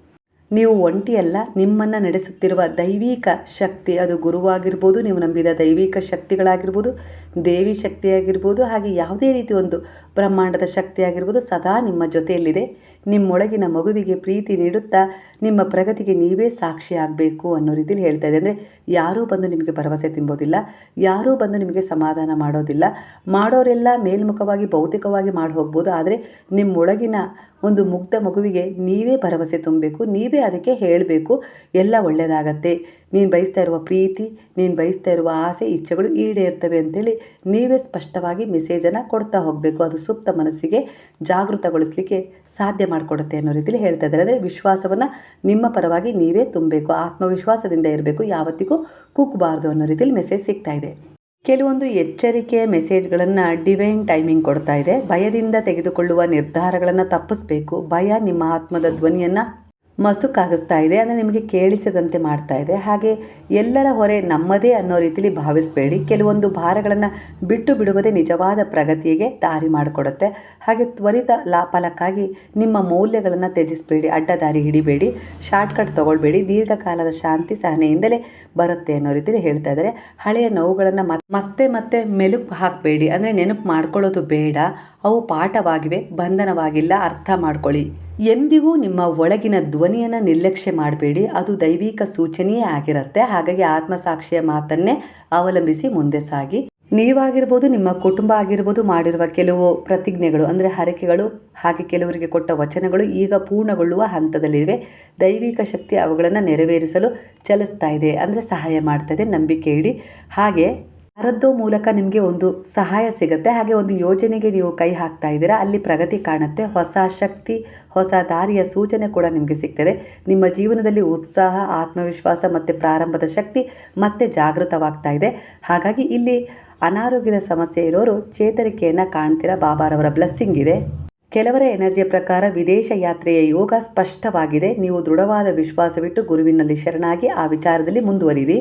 ನೀವು ಒಂಟಿಯಲ್ಲ, ನಿಮ್ಮನ್ನು ನಡೆಸುತ್ತಿರುವ ದೈವಿಕ ಶಕ್ತಿ ಅದು ಗುರುವಾಗಿರ್ಬೋದು, ನೀವು ನಂಬಿದ ದೈವಿಕ ಶಕ್ತಿಗಳಾಗಿರ್ಬೋದು, ದೇವಿ ಶಕ್ತಿಯಾಗಿರ್ಬೋದು, ಹಾಗೆ ಯಾವುದೇ ರೀತಿ ಒಂದು ಬ್ರಹ್ಮಾಂಡದ ಶಕ್ತಿಯಾಗಿರ್ಬೋದು, ಸದಾ ನಿಮ್ಮ ಜೊತೆಯಲ್ಲಿದೆ. ನಿಮ್ಮೊಳಗಿನ ಮಗುವಿಗೆ ಪ್ರೀತಿ ನೀಡುತ್ತಾ, ನಿಮ್ಮ ಪ್ರಗತಿಗೆ ನೀವೇ ಸಾಕ್ಷಿ ಆಗಬೇಕು ಅನ್ನೋ ರೀತಿಯಲ್ಲಿ ಹೇಳ್ತಾ ಇದೆ. ಅಂದರೆ ಯಾರೂ ಬಂದು ನಿಮಗೆ ಭರವಸೆ ತುಂಬೋದಿಲ್ಲ, ಯಾರೂ ಬಂದು ನಿಮಗೆ ಸಮಾಧಾನ ಮಾಡೋದಿಲ್ಲ. ಮಾಡೋರೆಲ್ಲ ಮೇಲ್ಮುಖವಾಗಿ, ಭೌತಿಕವಾಗಿ ಮಾಡಿ ಹೋಗ್ಬೋದು ಆದರೆ ನಿಮ್ಮೊಳಗಿನ ಒಂದು ಮುಗ್ಧ ಮಗುವಿಗೆ ನೀವೇ ಭರವಸೆ ತುಂಬಬೇಕು ನೀವೇ ಅದಕ್ಕೆ ಹೇಳಬೇಕು. ಎಲ್ಲ ಒಳ್ಳೆಯದಾಗತ್ತೆ ನೀನು ಬಯಸ್ತಾ ಇರುವ ಪ್ರೀತಿ, ನೀನು ಬಯಸ್ತಾ ಇರುವ ಆಸೆ, ಇಚ್ಛೆಗಳು ಈಡೇರ್ತವೆ ಅಂತೇಳಿ ನೀವೇ ಸ್ಪಷ್ಟವಾಗಿ ಮೆಸೇಜನ್ನು ಕೊಡ್ತಾ ಹೋಗಬೇಕು. ಅದು ಸುಪ್ತ ಮನಸ್ಸಿಗೆ ಜಾಗೃತಗೊಳಿಸಲಿಕ್ಕೆ ಸಾಧ್ಯ ಮಾಡಿಕೊಡುತ್ತೆ ಅನ್ನೋ ರೀತಿಯಲ್ಲಿ ಹೇಳ್ತಾ ಇದ್ದಾರೆ. ಅಂದರೆ ವಿಶ್ವಾಸವನ್ನು ನಿಮ್ಮ ಪರವಾಗಿ ನೀವೇ ತುಂಬಬೇಕು. ಆತ್ಮವಿಶ್ವಾಸದಿಂದ ಇರಬೇಕು. ಯಾವತ್ತಿಗೂ ಕುಕ್ಕಬಾರ್ದು ಅನ್ನೋ ರೀತಿಯಲ್ಲಿ ಮೆಸೇಜ್ ಸಿಗ್ತಾ ಇದೆ. ಕೆಲವೊಂದು ಎಚ್ಚರಿಕೆ ಮೆಸೇಜ್ಗಳನ್ನು ಡಿವೈನ್ ಟೈಮಿಂಗ್ ಕೊಡ್ತಾ ಇದೆ. ಭಯದಿಂದ ತೆಗೆದುಕೊಳ್ಳುವ ನಿರ್ಧಾರಗಳನ್ನು ತಪ್ಪಿಸಬೇಕು. ಭಯ ನಿಮ್ಮ ಆತ್ಮದ ಧ್ವನಿಯನ್ನು ಮಸುಕಾಗಿಸ್ತಾ ಇದೆ, ಅಂದರೆ ನಿಮಗೆ ಕೇಳಿಸದಂತೆ ಮಾಡ್ತಾ ಇದೆ. ಹಾಗೆ ಎಲ್ಲರ ಹೊರೆ ನಮ್ಮದೇ ಅನ್ನೋ ರೀತಿಲಿ ಭಾವಿಸಬೇಡಿ. ಕೆಲವೊಂದು ಭಾರಗಳನ್ನು ಬಿಟ್ಟು ಬಿಡುವುದೇ ನಿಜವಾದ ಪ್ರಗತಿಗೆ ದಾರಿ ಮಾಡಿಕೊಡುತ್ತೆ. ಹಾಗೆ ತ್ವರಿತ ಲಾಪಲಕ್ಕಾಗಿ ನಿಮ್ಮ ಮೌಲ್ಯಗಳನ್ನು ತ್ಯಜಿಸಬೇಡಿ, ಅಡ್ಡದಾರಿ ಹಿಡಿಬೇಡಿ, ಶಾರ್ಟ್ಕಟ್ ತೊಗೊಳ್ಬೇಡಿ, ದೀರ್ಘಕಾಲದ ಶಾಂತಿ ಸಹನೆಯಿಂದಲೇ ಬರುತ್ತೆ ಅನ್ನೋ ರೀತಿಲಿ ಹೇಳ್ತಾ ಇದ್ದಾರೆ. ಹಳೆಯ ನೋವುಗಳನ್ನು ಮತ್ತೆ ಮತ್ತೆ ಮೆಲುಕು ಹಾಕಬೇಡಿ. ಅಂದರೆ ನೆನಪು ಮಾಡ್ಕೊಳ್ಳೋದು ಬೇಡ. ಅವು ಪಾಠವಾಗಿವೆ, ಬಂಧನವಾಗಿಲ್ಲ, ಅರ್ಥ ಮಾಡ್ಕೊಳ್ಳಿ. ಎಂದಿಗೂ ನಿಮ್ಮ ಒಳಗಿನ ಧ್ವನಿಯನ್ನು ನಿರ್ಲಕ್ಷ್ಯ ಮಾಡಬೇಡಿ. ಅದು ದೈವಿಕ ಸೂಚನೆಯೇ ಆಗಿರುತ್ತೆ. ಹಾಗಾಗಿ ಆತ್ಮಸಾಕ್ಷಿಯ ಮಾತನ್ನೇ ಅವಲಂಬಿಸಿ ಮುಂದೆ ಸಾಗಿ. ನೀವಾಗಿರ್ಬೋದು, ನಿಮ್ಮ ಕುಟುಂಬ ಆಗಿರ್ಬೋದು, ಮಾಡಿರುವ ಕೆಲವು ಪ್ರತಿಜ್ಞೆಗಳು, ಅಂದರೆ ಹರಕೆಗಳು, ಹಾಗೆ ಕೆಲವರಿಗೆ ಕೊಟ್ಟ ವಚನಗಳು, ಈಗ ಪೂರ್ಣಗೊಳ್ಳುವ ಹಂತದಲ್ಲಿವೆ. ದೈವಿಕ ಶಕ್ತಿ ಅವುಗಳನ್ನು ನೆರವೇರಿಸಲು ಚಲಿಸ್ತಾ ಇದೆ. ಅಂದರೆ ಸಹಾಯ ಮಾಡ್ತಾ ನಂಬಿಕೆ ಇಡಿ. ಹಾಗೆ ಯಾರದ್ದೋ ಮೂಲಕ ನಿಮಗೆ ಒಂದು ಸಹಾಯ ಸಿಗುತ್ತೆ. ಹಾಗೆ ಒಂದು ಯೋಜನೆಗೆ ನೀವು ಕೈ ಹಾಕ್ತಾ ಇದ್ದೀರಾ, ಅಲ್ಲಿ ಪ್ರಗತಿ ಕಾಣುತ್ತೆ. ಹೊಸ ಶಕ್ತಿ, ಹೊಸ ದಾರಿಯ ಸೂಚನೆ ಕೂಡ ನಿಮಗೆ ಸಿಗ್ತದೆ. ನಿಮ್ಮ ಜೀವನದಲ್ಲಿ ಉತ್ಸಾಹ, ಆತ್ಮವಿಶ್ವಾಸ ಮತ್ತು ಪ್ರಾರಂಭದ ಶಕ್ತಿ ಮತ್ತೆ ಜಾಗೃತವಾಗ್ತಾ ಇದೆ. ಹಾಗಾಗಿ ಇಲ್ಲಿ ಅನಾರೋಗ್ಯದ ಸಮಸ್ಯೆ ಇರೋರು ಚೇತರಿಕೆಯನ್ನು ಕಾಣ್ತೀರಾ? ಬಾಬಾರವರ ಬ್ಲೆಸ್ಸಿಂಗ್ ಇದೆ. ಕೆಲವರ ಎನರ್ಜಿಯ ಪ್ರಕಾರ ವಿದೇಶ ಯಾತ್ರೆಯ ಯೋಗ ಸ್ಪಷ್ಟವಾಗಿದೆ. ನೀವು ದೃಢವಾದ ವಿಶ್ವಾಸವಿಟ್ಟು ಗುರುವಿನಲ್ಲಿ ಶರಣಾಗಿ ಆ ವಿಚಾರದಲ್ಲಿ ಮುಂದುವರಿರಿ.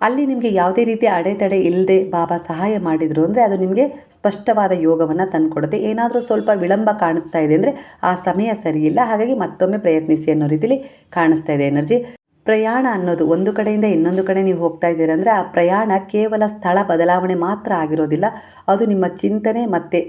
ಅಲ್ಲಿ ನಿಮಗೆ ಯಾವುದೇ ರೀತಿ ಅಡೆತಡೆ ಇಲ್ಲದೆ ಬಾಬಾ ಸಹಾಯ ಮಾಡಿದರು ಅಂದರೆ ಅದು ನಿಮಗೆ ಸ್ಪಷ್ಟವಾದ ಯೋಗವನ್ನು ತಂದುಕೊಡುತ್ತೆ. ಏನಾದರೂ ಸ್ವಲ್ಪ ವಿಳಂಬ ಕಾಣಿಸ್ತಾ ಇದೆ ಅಂದರೆ ಆ ಸಮಯ ಸರಿಯಿಲ್ಲ ಹಾಗಾಗಿ ಮತ್ತೊಮ್ಮೆ ಪ್ರಯತ್ನಿಸಿ ಅನ್ನೋ ರೀತಿಲಿ ಕಾಣಿಸ್ತಾ ಇದೆ ಎನರ್ಜಿ. ಪ್ರಯಾಣ ಅನ್ನೋದು ಒಂದು ಕಡೆಯಿಂದ ಇನ್ನೊಂದು ಕಡೆ ನೀವು ಹೋಗ್ತಾ ಇದ್ದೀರ ಅಂದರೆ ಆ ಪ್ರಯಾಣ ಕೇವಲ ಸ್ಥಳ ಬದಲಾವಣೆ ಮಾತ್ರ ಆಗಿರೋದಿಲ್ಲ. ಅದು ನಿಮ್ಮ ಚಿಂತನೆ ಮತ್ತು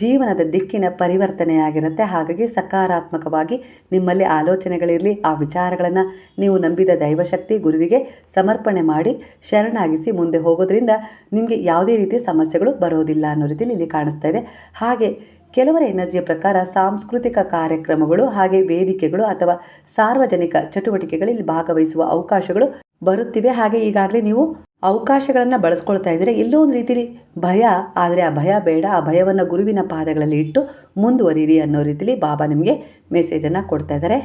ಜೀವನದ ದಿಕ್ಕಿನ ಪರಿವರ್ತನೆಯಾಗಿರುತ್ತೆ ಹಾಗಾಗಿ ಸಕಾರಾತ್ಮಕವಾಗಿ ನಿಮ್ಮಲ್ಲಿ ಆಲೋಚನೆಗಳಿರಲಿ, ಆ ವಿಚಾರಗಳನ್ನು ನೀವು ನಂಬಿದ ದೈವಶಕ್ತಿ ಗುರುವಿಗೆ ಸಮರ್ಪಣೆ ಮಾಡಿ ಶರಣಾಗಿಸಿ ಮುಂದೆ ಹೋಗೋದ್ರಿಂದ ನಿಮಗೆ ಯಾವುದೇ ರೀತಿಯ ಸಮಸ್ಯೆಗಳು ಬರೋದಿಲ್ಲ ಅನ್ನೋ ರೀತಿಯಲ್ಲಿ ಇಲ್ಲಿ ಕಾಣಿಸ್ತಾ ಇದೆ. ಹಾಗೆ ಕೆಲವರ ಎನರ್ಜಿಯ ಪ್ರಕಾರ ಸಾಂಸ್ಕೃತಿಕ ಕಾರ್ಯಕ್ರಮಗಳು ಹಾಗೆ ವೇದಿಕೆಗಳು ಅಥವಾ ಸಾರ್ವಜನಿಕ ಚಟುವಟಿಕೆಗಳಲ್ಲಿ ಭಾಗವಹಿಸುವ ಅವಕಾಶಗಳು ಬರುತ್ತಿವೆ. ಹಾಗೆ ಈಗಾಗಲೇ ನೀವು ಅವಕಾಶಗಳನ್ನು ಬಳಸ್ಕೊಳ್ತಾ ಇದ್ದರೆ. ಎಲ್ಲೋ ಒಂದು ರೀತಿಯಲ್ಲಿ ಭಯ, ಆದರೆ ಆ ಭಯ ಬೇಡ. ಆ ಭಯವನ್ನು ಗುರುವಿನ ಪಾದಗಳಲ್ಲಿ ಇಟ್ಟು ಮುಂದುವರಿಯಿರಿ ಅನ್ನೋ ರೀತಿಯಲ್ಲಿ ಬಾಬಾ ನಿಮಗೆ ಮೆಸೇಜನ್ನು ಕೊಡ್ತಾ ಇದ್ದಾರೆ.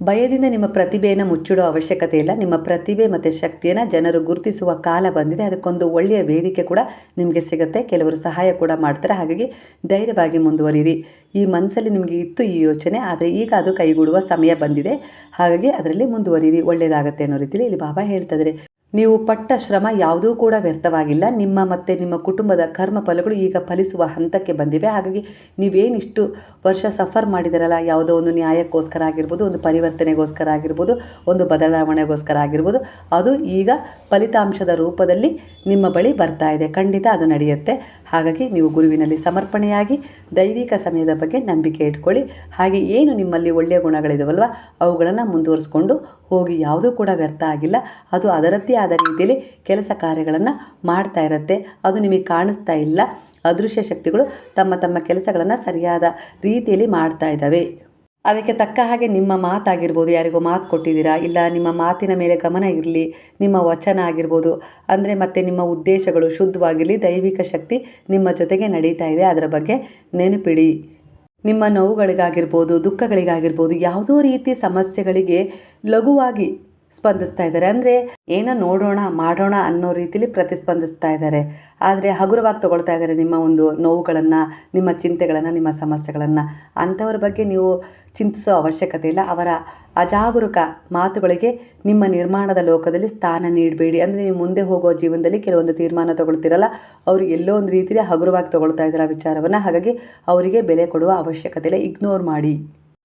ಭಯದಿಂದ ನಿಮ್ಮ ಪ್ರತಿಭೆಯನ್ನು ಮುಚ್ಚಿಡೋ ಅವಶ್ಯಕತೆ ಇಲ್ಲ. ನಿಮ್ಮ ಪ್ರತಿಭೆ ಮತ್ತು ಶಕ್ತಿಯನ್ನು ಜನರು ಗುರುತಿಸುವ ಕಾಲ ಬಂದಿದೆ. ಅದಕ್ಕೊಂದು ಒಳ್ಳೆಯ ವೇದಿಕೆ ಕೂಡ ನಿಮಗೆ ಸಿಗುತ್ತೆ. ಕೆಲವರು ಸಹಾಯ ಕೂಡ ಮಾಡ್ತಾರೆ. ಹಾಗಾಗಿ ಧೈರ್ಯವಾಗಿ ಮುಂದುವರಿಯಿರಿ. ಈ ಮನಸ್ಸಲ್ಲಿ ನಿಮಗೆ ಇತ್ತು ಈ ಯೋಚನೆ, ಆದರೆ ಈಗ ಅದು ಕೈಗೂಡುವ ಸಮಯ ಬಂದಿದೆ. ಹಾಗಾಗಿ ಅದರಲ್ಲಿ ಮುಂದುವರಿಯಿರಿ. ಒಳ್ಳೆಯದಾಗತ್ತೆ ಅನ್ನೋ ರೀತಿಯಲ್ಲಿ ಇಲ್ಲಿ ಬಾಬಾ ಹೇಳ್ತಾ ಇದ್ದಾರೆ. ನೀವು ಪಟ್ಟ ಶ್ರಮ ಯಾವುದೂ ಕೂಡ ವ್ಯರ್ಥವಾಗಿಲ್ಲ. ನಿಮ್ಮ ಮತ್ತು ನಿಮ್ಮ ಕುಟುಂಬದ ಕರ್ಮ ಫಲಗಳು ಈಗ ಫಲಿಸುವ ಹಂತಕ್ಕೆ ಬಂದಿವೆ. ಹಾಗಾಗಿ ನೀವೇನಿಷ್ಟು ವರ್ಷ ಸಫರ್ ಮಾಡಿದಿರಲ್ಲ, ಯಾವುದೋ ಒಂದು ನ್ಯಾಯಕ್ಕೋಸ್ಕರ ಆಗಿರ್ಬೋದು, ಒಂದು ಪರಿವರ್ತನೆಗೋಸ್ಕರ ಆಗಿರ್ಬೋದು, ಒಂದು ಬದಲಾವಣೆಗೋಸ್ಕರ ಆಗಿರ್ಬೋದು, ಅದು ಈಗ ಫಲಿತಾಂಶದ ರೂಪದಲ್ಲಿ ನಿಮ್ಮ ಬಳಿ ಬರ್ತಾ ಇದೆ. ಖಂಡಿತ ಅದು ನಡೆಯುತ್ತೆ. ಹಾಗಾಗಿ ನೀವು ಗುರುವಿನಲ್ಲಿ ಸಮರ್ಪಣೆಯಾಗಿ, ದೈವಿಕ ಸಮಯದ ಬಗ್ಗೆ ನಂಬಿಕೆ ಇಟ್ಕೊಳ್ಳಿ. ಹಾಗೆ ಏನು ನಿಮ್ಮಲ್ಲಿ ಒಳ್ಳೆಯ ಗುಣಗಳಿದವಲ್ವ, ಅವುಗಳನ್ನು ಮುಂದುವರಿಸ್ಕೊಂಡು ಹೋಗಿ ಯಾವುದೂ ಕೂಡ ವ್ಯರ್ಥ ಆಗಿಲ್ಲ. ಅದು ಅದರದ್ದೇ ಆದ ರೀತಿಯಲ್ಲಿ ಕೆಲಸ ಕಾರ್ಯಗಳನ್ನು ಮಾಡ್ತಾ ಇರುತ್ತೆ. ಅದು ನಿಮಗೆ ಕಾಣಿಸ್ತಾ ಇಲ್ಲ. ಅದೃಶ್ಯ ಶಕ್ತಿಗಳು ತಮ್ಮ ತಮ್ಮ ಕೆಲಸಗಳನ್ನು ಸರಿಯಾದ ರೀತಿಯಲ್ಲಿ ಮಾಡ್ತಾ ಇದ್ದಾವೆ. ಅದಕ್ಕೆ ತಕ್ಕ ಹಾಗೆ ನಿಮ್ಮ ಮಾತಾಗಿರ್ಬೋದು. ಯಾರಿಗೋ ಮಾತು ಕೊಟ್ಟಿದ್ದೀರಾ? ಇಲ್ಲ, ನಿಮ್ಮ ಮಾತಿನ ಮೇಲೆ ಗಮನ ಇರಲಿ. ನಿಮ್ಮ ವಚನ ಆಗಿರ್ಬೋದು. ಅಂದರೆ ಮತ್ತು ನಿಮ್ಮ ಉದ್ದೇಶಗಳು ಶುದ್ಧವಾಗಿರಲಿ. ದೈವಿಕ ಶಕ್ತಿ ನಿಮ್ಮ ಜೊತೆಗೆ ನಡೀತಾ ಇದೆ. ಅದರ ಬಗ್ಗೆ ನೆನಪಿಡಿ. ನಿಮ್ಮ ನೋವುಗಳಿಗಾಗಿರ್ಬೋದು ದುಃಖಗಳಿಗಾಗಿರ್ಬೋದು ಯಾವುದೋ ರೀತಿ ಸಮಸ್ಯೆಗಳಿಗೆ ಲಘುವಾಗಿ ಸ್ಪಂದಿಸ್ತಾ ಇದ್ದಾರೆ. ಅಂದರೆ ಏನೋ ನೋಡೋಣ, ಮಾಡೋಣ ಅನ್ನೋ ರೀತಿಲಿ ಪ್ರತಿಸ್ಪಂದಿಸ್ತಾ ಇದ್ದಾರೆ. ಆದರೆ ಹಗುರವಾಗಿ ತಗೊಳ್ತಾ ಇದ್ದಾರೆ ನಿಮ್ಮ ಒಂದು ನೋವುಗಳನ್ನು, ನಿಮ್ಮ ಚಿಂತೆಗಳನ್ನು, ನಿಮ್ಮ ಸಮಸ್ಯೆಗಳನ್ನು. ಅಂಥವ್ರ ಬಗ್ಗೆ ನೀವು ಚಿಂತಿಸೋ ಅವಶ್ಯಕತೆ ಇಲ್ಲ. ಅವರ ಅಜಾಗರೂಕ ಮಾತುಗಳಿಗೆ ನಿಮ್ಮ ನಿರ್ಮಾಣದ ಲೋಕದಲ್ಲಿ ಸ್ಥಾನ ನೀಡಬೇಡಿ. ಅಂದರೆ ನೀವು ಮುಂದೆ ಹೋಗೋ ಜೀವನದಲ್ಲಿ ಕೆಲವೊಂದು ತೀರ್ಮಾನ ತಗೊಳ್ತಿರಲ್ಲ. ಅವರು ಎಲ್ಲೋ ಒಂದು ರೀತಿಯಲ್ಲಿ ಹಗುರವಾಗಿ ತಗೊಳ್ತಾ ಇದ್ದಾರೆ ಆ ವಿಚಾರವನ್ನು. ಹಾಗಾಗಿ ಅವರಿಗೆ ಬೆಲೆ ಕೊಡುವ ಅವಶ್ಯಕತೆ ಇಲ್ಲ. ಇಗ್ನೋರ್ ಮಾಡಿ.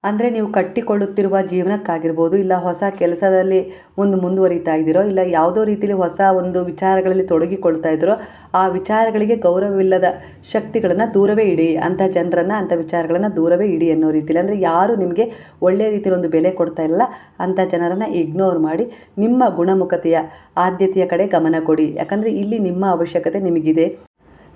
ಅಂದರೆ ನೀವು ಕಟ್ಟಿಕೊಳ್ಳುತ್ತಿರುವ ಜೀವನಕ್ಕಾಗಿರ್ಬೋದು, ಇಲ್ಲ ಹೊಸ ಕೆಲಸದಲ್ಲಿ ಒಂದು ಮುಂದುವರಿತಾ ಇದ್ದೀರೋ, ಇಲ್ಲ ಯಾವುದೋ ರೀತಿಯಲ್ಲಿ ಹೊಸ ಒಂದು ವಿಚಾರಗಳಲ್ಲಿ ತೊಡಗಿಕೊಳ್ತಾ ಇದ್ದರೋ, ಆ ವಿಚಾರಗಳಿಗೆ ಗೌರವವಿಲ್ಲದ ಶಕ್ತಿಗಳನ್ನು ದೂರವೇ ಇಡಿ. ಅಂಥ ಜನರನ್ನು, ಅಂಥ ವಿಚಾರಗಳನ್ನು ದೂರವೇ ಇಡಿ ಅನ್ನೋ ರೀತಿಯಲ್ಲಿ ಅಂದರೆ ಯಾರು ನಿಮಗೆ ಒಳ್ಳೆಯ ರೀತಿಯಲ್ಲಿ ಒಂದು ಬೆಲೆ ಕೊಡ್ತಾ ಇಲ್ಲ ಅಂಥ ಜನರನ್ನು ಇಗ್ನೋರ್ ಮಾಡಿ ನಿಮ್ಮ ಗುಣಮುಖತೆಯ ಆದ್ಯತೆಯ ಕಡೆ ಗಮನ ಕೊಡಿ. ಯಾಕಂದರೆ ಇಲ್ಲಿ ನಿಮ್ಮ ಅವಶ್ಯಕತೆ ನಿಮಗಿದೆ.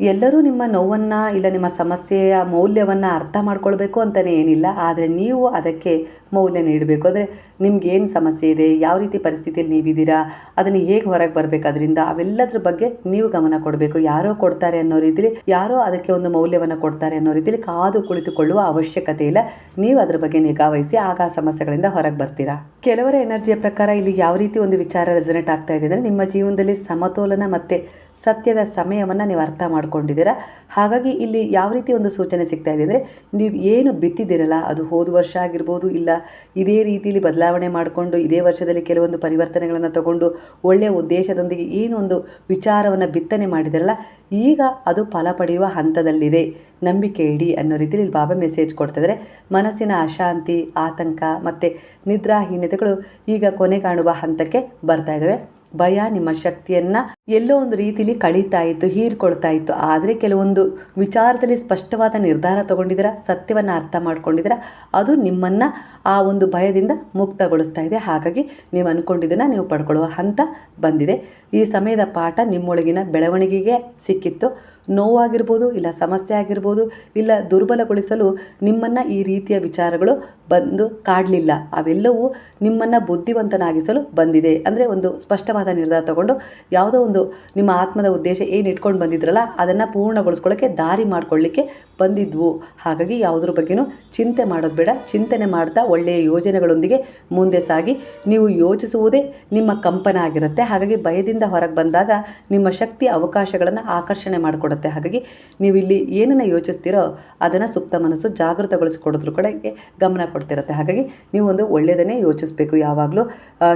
ಎಲ್ಲರೂ ನಿಮ್ಮ ನೋವನ್ನು ಇಲ್ಲ ನಿಮ್ಮ ಸಮಸ್ಯೆಯ ಮೌಲ್ಯವನ್ನು ಅರ್ಥ ಮಾಡ್ಕೊಳ್ಬೇಕು ಅಂತಲೇ ಏನಿಲ್ಲ. ಆದರೆ ನೀವು ಅದಕ್ಕೆ ಮೌಲ್ಯ ನೀಡಬೇಕು. ಅಂದರೆ ನಿಮ್ಗೇನು ಸಮಸ್ಯೆ ಇದೆ? ಯಾವ ರೀತಿ ಪರಿಸ್ಥಿತಿಯಲ್ಲಿ ನೀವಿದ್ದೀರಾ? ಅದನ್ನು ಹೇಗೆ ಹೊರಗೆ ಬರಬೇಕು? ಅದರಿಂದ ಅವೆಲ್ಲದ್ರ ಬಗ್ಗೆ ನೀವು ಗಮನ ಕೊಡಬೇಕು. ಯಾರೋ ಕೊಡ್ತಾರೆ ಅನ್ನೋ ರೀತಿಲಿ, ಯಾರೋ ಅದಕ್ಕೆ ಒಂದು ಮೌಲ್ಯವನ್ನು ಕೊಡ್ತಾರೆ ಅನ್ನೋ ರೀತಿಲಿ ಕಾದು ಕುಳಿತುಕೊಳ್ಳುವ ಅವಶ್ಯಕತೆ ಇಲ್ಲ. ನೀವು ಅದರ ಬಗ್ಗೆ ನಿಗಾ ವಹಿಸಿ ಆಗ ಸಮಸ್ಯೆಗಳಿಂದ ಹೊರಗೆ ಬರ್ತೀರಾ. ಕೆಲವರ ಎನರ್ಜಿಯ ಪ್ರಕಾರ ಇಲ್ಲಿ ಯಾವ ರೀತಿ ಒಂದು ವಿಚಾರ ರೆಸನೇಟ್ ಆಗ್ತಾ ಇದೆ ಅಂದರೆ ನಿಮ್ಮ ಜೀವನದಲ್ಲಿ ಸಮತೋಲನ ಮತ್ತು ಸತ್ಯದ ಸಮಯವನ್ನು ನೀವು ಅರ್ಥ ಮಾಡ್ಕೊಂಡಿದ್ದೀರಾ? ಹಾಗಾಗಿ ಇಲ್ಲಿ ಯಾವ ರೀತಿ ಒಂದು ಸೂಚನೆ ಸಿಗ್ತಾ ಇದೆ ಅಂದರೆ ನೀವು ಏನು ಬಿತ್ತಿದ್ದೀರಲ್ಲ, ಅದು ಹೋದ ವರ್ಷ ಆಗಿರ್ಬೋದು ಇಲ್ಲ, ಇದೇ ರೀತಿಯಲ್ಲಿ ಬದಲಾವಣೆ ಮಾಡಿಕೊಂಡು ಇದೇ ವರ್ಷದಲ್ಲಿ ಕೆಲವೊಂದು ಪರಿವರ್ತನೆಗಳನ್ನು ತಗೊಂಡು ಒಳ್ಳೆಯ ಉದ್ದೇಶದೊಂದಿಗೆ ಏನು ಒಂದು ವಿಚಾರವನ್ನು ಬಿತ್ತನೆ ಮಾಡಿದಿರಲ್ಲ ಈಗ ಅದು ಫಲ ಪಡೆಯುವ ಹಂತದಲ್ಲಿದೆ. ನಂಬಿಕೆ ಇಡಿ ಅನ್ನೋ ರೀತಿಯಲ್ಲಿ ಬಾಬಾ ಮೆಸೇಜ್ ಕೊಡ್ತಿದ್ದಾರೆ. ಮನಸ್ಸಿನ ಅಶಾಂತಿ, ಆತಂಕ ಮತ್ತು ನಿದ್ರಾಹೀನತೆಗಳು ಈಗ ಕೊನೆಗಾಣುವ ಹಂತಕ್ಕೆ ಬರ್ತಾ ಇದ್ದಾವೆ ಭಯ, ನಿಮ್ಮ ಶಕ್ತಿಯನ್ನು ಎಲ್ಲೋ ಒಂದು ರೀತಿಯಲ್ಲಿ ಕಳೀತಾ ಇತ್ತು, ಹೀರ್ಕೊಳ್ತಾ ಇತ್ತು. ಆದರೆ ಕೆಲವೊಂದು ವಿಚಾರದಲ್ಲಿ ಸ್ಪಷ್ಟವಾದ ನಿರ್ಧಾರ ತಗೊಂಡಿದ್ದೀರಾ ಸತ್ಯವನ್ನು ಅರ್ಥ ಮಾಡ್ಕೊಂಡಿದ್ದೀರಾ ಅದು ನಿಮ್ಮನ್ನು ಆ ಒಂದು ಭಯದಿಂದ ಮುಕ್ತಗೊಳಿಸ್ತಾ ಇದೆ. ಹಾಗಾಗಿ ನೀವು ಅಂದ್ಕೊಂಡಿದ್ದನ್ನು ನೀವು ಪಡ್ಕೊಳ್ಳುವ ಹಂತ ಬಂದಿದೆ. ಈ ಸಮಯದ ಪಾಠ ನಿಮ್ಮೊಳಗಿನ ಬೆಳವಣಿಗೆಗೆ ಸಿಕ್ಕಿತ್ತು. ನೋವಾಗಿರ್ಬೋದು, ಇಲ್ಲ ಸಮಸ್ಯೆ ಆಗಿರ್ಬೋದು, ಇಲ್ಲ ದುರ್ಬಲಗೊಳಿಸಲು ನಿಮ್ಮನ್ನು ಈ ರೀತಿಯ ವಿಚಾರಗಳು ಬಂದು ಕಾಡಲಿಲ್ಲ. ಅವೆಲ್ಲವೂ ನಿಮ್ಮನ್ನು ಬುದ್ಧಿವಂತನಾಗಿಸಲು ಬಂದಿದೆ. ಅಂದರೆ ಒಂದು ಸ್ಪಷ್ಟವಾದ ನಿರ್ಧಾರ ತಗೊಂಡು ಯಾವುದೋ ಒಂದು ನಿಮ್ಮ ಆತ್ಮದ ಉದ್ದೇಶ ಏನು ಇಟ್ಕೊಂಡು ಬಂದಿದ್ರಲ್ಲ, ಅದನ್ನು ಪೂರ್ಣಗೊಳಿಸ್ಕೊಳ್ಳೋಕ್ಕೆ ದಾರಿ ಮಾಡ್ಕೊಳ್ಳಿಕ್ಕೆ ಬಂದಿದ್ವು. ಹಾಗಾಗಿ ಯಾವುದ್ರ ಬಗ್ಗೆನೂ ಚಿಂತೆ ಮಾಡೋದು ಬೇಡ. ಚಿಂತನೆ ಮಾಡ್ತಾ ಒಳ್ಳೆಯ ಯೋಜನೆಗಳೊಂದಿಗೆ ಮುಂದೆ ಸಾಗಿ. ನೀವು ಯೋಚಿಸುವುದೇ ನಿಮ್ಮ ಕಂಪನ ಆಗಿರುತ್ತೆ ಹಾಗಾಗಿ ಭಯದಿಂದ ಹೊರಗೆ ಬಂದಾಗ ನಿಮ್ಮ ಶಕ್ತಿ ಅವಕಾಶಗಳನ್ನು ಆಕರ್ಷಣೆ ಮಾಡಿಕೊಡುತ್ತೆ. ಹಾಗಾಗಿ ನೀವು ಇಲ್ಲಿ ಏನನ್ನು ಯೋಚಿಸ್ತೀರೋ ಅದನ್ನು ಸುಪ್ತ ಮನಸ್ಸು ಜಾಗೃತಗೊಳಿಸಿಕೊಡೋದ್ರ ಕಡೆಗೆ ಗಮನ ಕೊಡ್ತಿರುತ್ತೆ. ಹಾಗಾಗಿ ನೀವು ಒಂದು ಒಳ್ಳೆಯದನ್ನೇ ಯೋಚಿಸಬೇಕು ಯಾವಾಗಲೂ.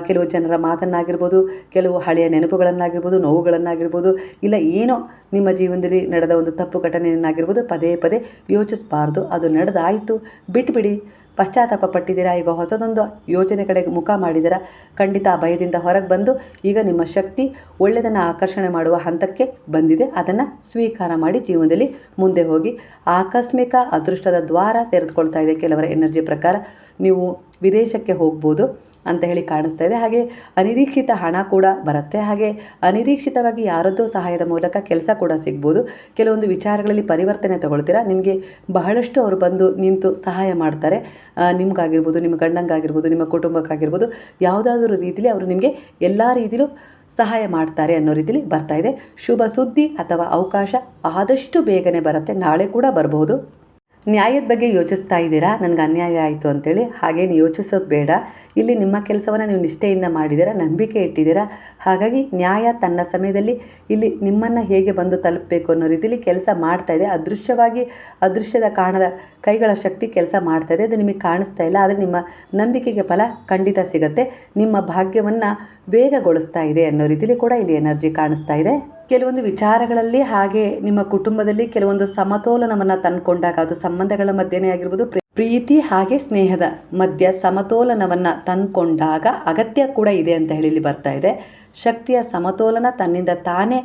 ಕೆಲವು ಜನರ ಮಾತನ್ನಾಗಿರ್ಬೋದು, ಕೆಲವು ಹಳೆಯ ನೆನಪುಗಳನ್ನಾಗಿರ್ಬೋದು ನೋವುಗಳನ್ನಾಗಿರ್ಬೋದು, ಇಲ್ಲ ಏನೋ ನಿಮ್ಮ ಜೀವನದಲ್ಲಿ ನಡೆದ ಒಂದು ತಪ್ಪು ಘಟನೆಯನ್ನಾಗಿರ್ಬೋದು, ಪದೇ ಪದೇ ಯೋಚಿಸಬಾರ್ದು. ಅದು ನಡೆದಾಯಿತು. ಬಿಟ್ಬಿಡಿ. ಪಶ್ಚಾತ್ತಾಪ ಪಟ್ಟಿದ್ದೀರಾ? ಈಗ ಹೊಸದೊಂದು ಯೋಚನೆ ಕಡೆಗೆ ಮುಖ ಮಾಡಿದ್ದೀರಾ? ಖಂಡಿತ ಆ ಭಯದಿಂದ ಹೊರಗೆ ಬಂದು ಈಗ ನಿಮ್ಮ ಶಕ್ತಿ ಒಳ್ಳೆಯದನ್ನು ಆಕರ್ಷಣೆ ಮಾಡುವ ಹಂತಕ್ಕೆ ಬಂದಿದೆ. ಅದನ್ನು ಸ್ವೀಕಾರ ಮಾಡಿ ಜೀವನದಲ್ಲಿ ಮುಂದೆ ಹೋಗಿ ಆಕಸ್ಮಿಕ ಅದೃಷ್ಟದ ದ್ವಾರ ತೆರೆದುಕೊಳ್ತಾ ಇದೆ. ಕೆಲವರ ಎನರ್ಜಿ ಪ್ರಕಾರ ನೀವು ವಿದೇಶಕ್ಕೆ ಹೋಗ್ಬೋದು. ಅಂತ ಹೇಳಿ ಕಾಣಿಸ್ತಾ ಇದೆ. ಹಾಗೆ ಅನಿರೀಕ್ಷಿತ ಹಣ ಕೂಡ ಬರುತ್ತೆ. ಹಾಗೆ ಅನಿರೀಕ್ಷಿತವಾಗಿ ಯಾರದ್ದೋ ಸಹಾಯದ ಮೂಲಕ ಕೆಲಸ ಕೂಡ ಸಿಗ್ಬೋದು. ಕೆಲವೊಂದು ವಿಚಾರಗಳಲ್ಲಿ ಪರಿವರ್ತನೆ ತಗೊಳ್ತೀರಾ? ನಿಮಗೆ ಬಹಳಷ್ಟು ಅವರು ಬಂದು ನಿಂತು ಸಹಾಯ ಮಾಡ್ತಾರೆ. ನಿಮ್ಗಾಗಿರ್ಬೋದು, ನಿಮ್ಮ ಗಂಡಂಗಾಗಿರ್ಬೋದು, ನಿಮ್ಮ ಕುಟುಂಬಕ್ಕಾಗಿರ್ಬೋದು, ಯಾವುದಾದ್ರೂ ರೀತಿಯಲ್ಲಿ ಅವರು ನಿಮಗೆ ಎಲ್ಲ ರೀತಿಯಲ್ಲೂ ಸಹಾಯ ಮಾಡ್ತಾರೆ ಅನ್ನೋ ರೀತಿಲಿ ಬರ್ತಾ ಇದೆ. ಶುಭ ಸುದ್ದಿ ಅಥವಾ ಅವಕಾಶ ಆದಷ್ಟು ಬೇಗನೆ ಬರುತ್ತೆ. ನಾಳೆ ಕೂಡ ಬರಬಹುದು ನ್ಯಾಯದ ಬಗ್ಗೆ ಯೋಚಿಸ್ತಾ ಇದ್ದೀರಾ? ನನಗೆ ಅನ್ಯಾಯ ಆಯಿತು ಅಂತೇಳಿ. ಹಾಗೇನು ಯೋಚಿಸೋದು ಬೇಡ. ಇಲ್ಲಿ ನಿಮ್ಮ ಕೆಲಸವನ್ನು ನೀವು ನಿಷ್ಠೆಯಿಂದ ಮಾಡಿದ್ದೀರಾ? ನಂಬಿಕೆ ಇಟ್ಟಿದ್ದೀರಾ? ಹಾಗಾಗಿ ನ್ಯಾಯ ತನ್ನ ಸಮಯದಲ್ಲಿ ಇಲ್ಲಿ ನಿಮ್ಮನ್ನು ಹೇಗೆ ಬಂದು ತಲುಪಬೇಕು ಅನ್ನೋ ರೀತಿಯಲ್ಲಿ ಕೆಲಸ ಮಾಡ್ತಾ ಇದೆ. ಅದೃಶ್ಯವಾಗಿ ಅದೃಶ್ಯದ ಕಾಣದ ಕೈಗಳ ಶಕ್ತಿ ಕೆಲಸ ಮಾಡ್ತಾ ಇದೆ. ಅದು ನಿಮಗೆ ಕಾಣಿಸ್ತಾ ಇಲ್ಲ. ಆದರೆ ನಿಮ್ಮ ನಂಬಿಕೆಗೆ ಫಲ ಖಂಡಿತ ಸಿಗುತ್ತೆ. ನಿಮ್ಮ ಭಾಗ್ಯವನ್ನು ವೇಗಗೊಳಿಸ್ತಾ ಇದೆ ಅನ್ನೋ ರೀತಿಯಲ್ಲಿ ಕೂಡ ಇಲ್ಲಿ ಎನರ್ಜಿ ಕಾಣಿಸ್ತಾ ಇದೆ. ಕೆಲವೊಂದು ವಿಚಾರಗಳಲ್ಲಿ ಹಾಗೆ ನಿಮ್ಮ ಕುಟುಂಬದಲ್ಲಿ ಕೆಲವೊಂದು ಸಮತೋಲನವನ್ನು ತಂದುಕೊಂಡಾಗ ಅದು ಸಂಬಂಧಗಳ ಮಧ್ಯನೇ ಆಗಿರ್ಬೋದು ಪ್ರೀತಿ ಹಾಗೆ ಸ್ನೇಹದ ಮಧ್ಯ ಸಮತೋಲನವನ್ನು ತಂದುಕೊಂಡಾಗ ಅಗತ್ಯ ಕೂಡ ಇದೆ ಅಂತ ಹೇಳಿ ಇಲ್ಲಿ ಬರ್ತಾ ಇದೆ. ಶಕ್ತಿಯ ಸಮತೋಲನ ತನ್ನಿಂದ ತಾನೇ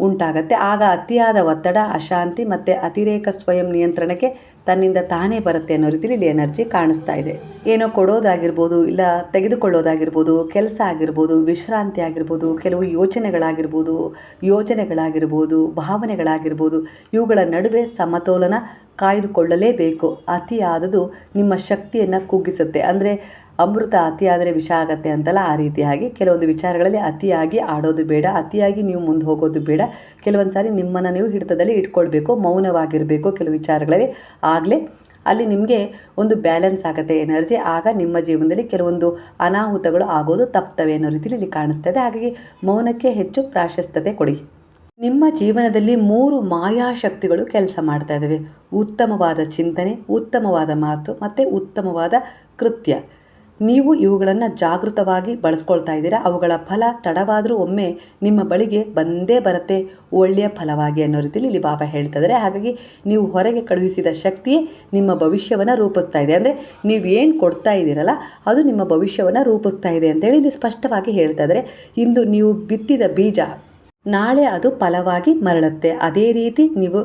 ಉಂಟಾಗತ್ತೆ. ಆಗ ಅತಿಯಾದ ಒತ್ತಡ, ಅಶಾಂತಿ ಮತ್ತು ಅತಿರೇಕ ಸ್ವಯಂ ನಿಯಂತ್ರಣಕ್ಕೆ ತನ್ನಿಂದ ತಾನೇ ಬರುತ್ತೆ ಅನ್ನೋ ರೀತಿಲಿ ಇಲ್ಲಿ ಎನರ್ಜಿ ಕಾಣಿಸ್ತಾ ಇದೆ. ಏನೋ ಕೊಡೋದಾಗಿರ್ಬೋದು, ಇಲ್ಲ ತೆಗೆದುಕೊಳ್ಳೋದಾಗಿರ್ಬೋದು, ಕೆಲಸ ಆಗಿರ್ಬೋದು, ವಿಶ್ರಾಂತಿ ಆಗಿರ್ಬೋದು, ಕೆಲವು ಯೋಚನೆಗಳಾಗಿರ್ಬೋದು, ಯೋಜನೆಗಳಾಗಿರ್ಬೋದು, ಭಾವನೆಗಳಾಗಿರ್ಬೋದು, ಇವುಗಳ ನಡುವೆ ಸಮತೋಲನ ಕಾಯ್ದುಕೊಳ್ಳಲೇಬೇಕು. ಅತಿಯಾದದು ನಿಮ್ಮ ಶಕ್ತಿಯನ್ನು ಕುಗ್ಗಿಸುತ್ತೆ. ಅಂದರೆ ಅಮೃತ ಅತಿಯಾದರೆ ವಿಷ ಆಗತ್ತೆ ಅಂತಲ್ಲ ಆ ರೀತಿಯಾಗಿ ಕೆಲವೊಂದು ವಿಚಾರಗಳಲ್ಲಿ ಅತಿಯಾಗಿ ಆಡೋದು ಬೇಡ, ಅತಿಯಾಗಿ ನೀವು ಮುಂದೆ ಹೋಗೋದು ಬೇಡ. ಕೆಲವೊಂದು ಸಾರಿ ನಿಮ್ಮನ್ನು ನೀವು ಹಿಡಿತದಲ್ಲಿ ಇಟ್ಕೊಳ್ಬೇಕು, ಮೌನವಾಗಿರಬೇಕು ಕೆಲವು ವಿಚಾರಗಳಲ್ಲಿ. ಆಗಲೇ ಅಲ್ಲಿ ನಿಮಗೆ ಒಂದು ಬ್ಯಾಲೆನ್ಸ್ ಆಗುತ್ತೆ, ಎನರ್ಜಿ. ಆಗ ನಿಮ್ಮ ಜೀವನದಲ್ಲಿ ಕೆಲವೊಂದು ಅನಾಹುತಗಳು ಆಗೋದು ತಪ್ತವೆ ಅನ್ನೋ ರೀತಿಯಲ್ಲಿ ಇಲ್ಲಿ ಕಾಣಿಸ್ತಾ ಇದೆ ಹಾಗಾಗಿ ಮೌನಕ್ಕೆ ಹೆಚ್ಚು ಪ್ರಾಶಸ್ತ್ಯತೆ ಕೊಡಿ. ನಿಮ್ಮ ಜೀವನದಲ್ಲಿ ಮೂರು ಮಾಯಾಶಕ್ತಿಗಳು ಕೆಲಸ ಮಾಡ್ತಾ ಇದ್ದಾವೆ ಉತ್ತಮವಾದ ಚಿಂತನೆ, ಉತ್ತಮವಾದ ಮಾತು ಮತ್ತು ಉತ್ತಮವಾದ ಕೃತ್ಯ. ನೀವು ಇವುಗಳನ್ನು ಜಾಗೃತವಾಗಿ ಬಳಸ್ಕೊಳ್ತಾ ಇದ್ದೀರಾ? ಅವುಗಳ ಫಲ ತಡವಾದರೂ ಒಮ್ಮೆ ನಿಮ್ಮ ಬಳಿಗೆ ಬಂದೇ ಬರುತ್ತೆ, ಒಳ್ಳೆಯ ಫಲವಾಗಿ ಅನ್ನೋ ರೀತಿಯಲ್ಲಿ ಇಲ್ಲಿ ಬಾಬಾ ಹೇಳ್ತಾ ಇದ್ದಾರೆ ಹಾಗಾಗಿ ನೀವು ಹೊರಗೆ ಕಳುಹಿಸಿದ ಶಕ್ತಿಯೇ ನಿಮ್ಮ ಭವಿಷ್ಯವನ್ನು ರೂಪಿಸ್ತಾ ಇದೆ. ಅಂದರೆ ನೀವು ಏನು ಕೊಡ್ತಾ ಇದ್ದೀರಲ್ಲ, ಅದು ನಿಮ್ಮ ಭವಿಷ್ಯವನ್ನು ರೂಪಿಸ್ತಾ ಇದೆ ಅಂತೇಳಿ ಇಲ್ಲಿ ಸ್ಪಷ್ಟವಾಗಿ ಹೇಳ್ತಾ ಇದ್ದಾರೆ ಇಂದು ನೀವು ಬಿತ್ತಿದ ಬೀಜ, ನಾಳೆ ಅದು ಫಲವಾಗಿ ಮರಳುತ್ತೆ. ಅದೇ ರೀತಿ ನೀವು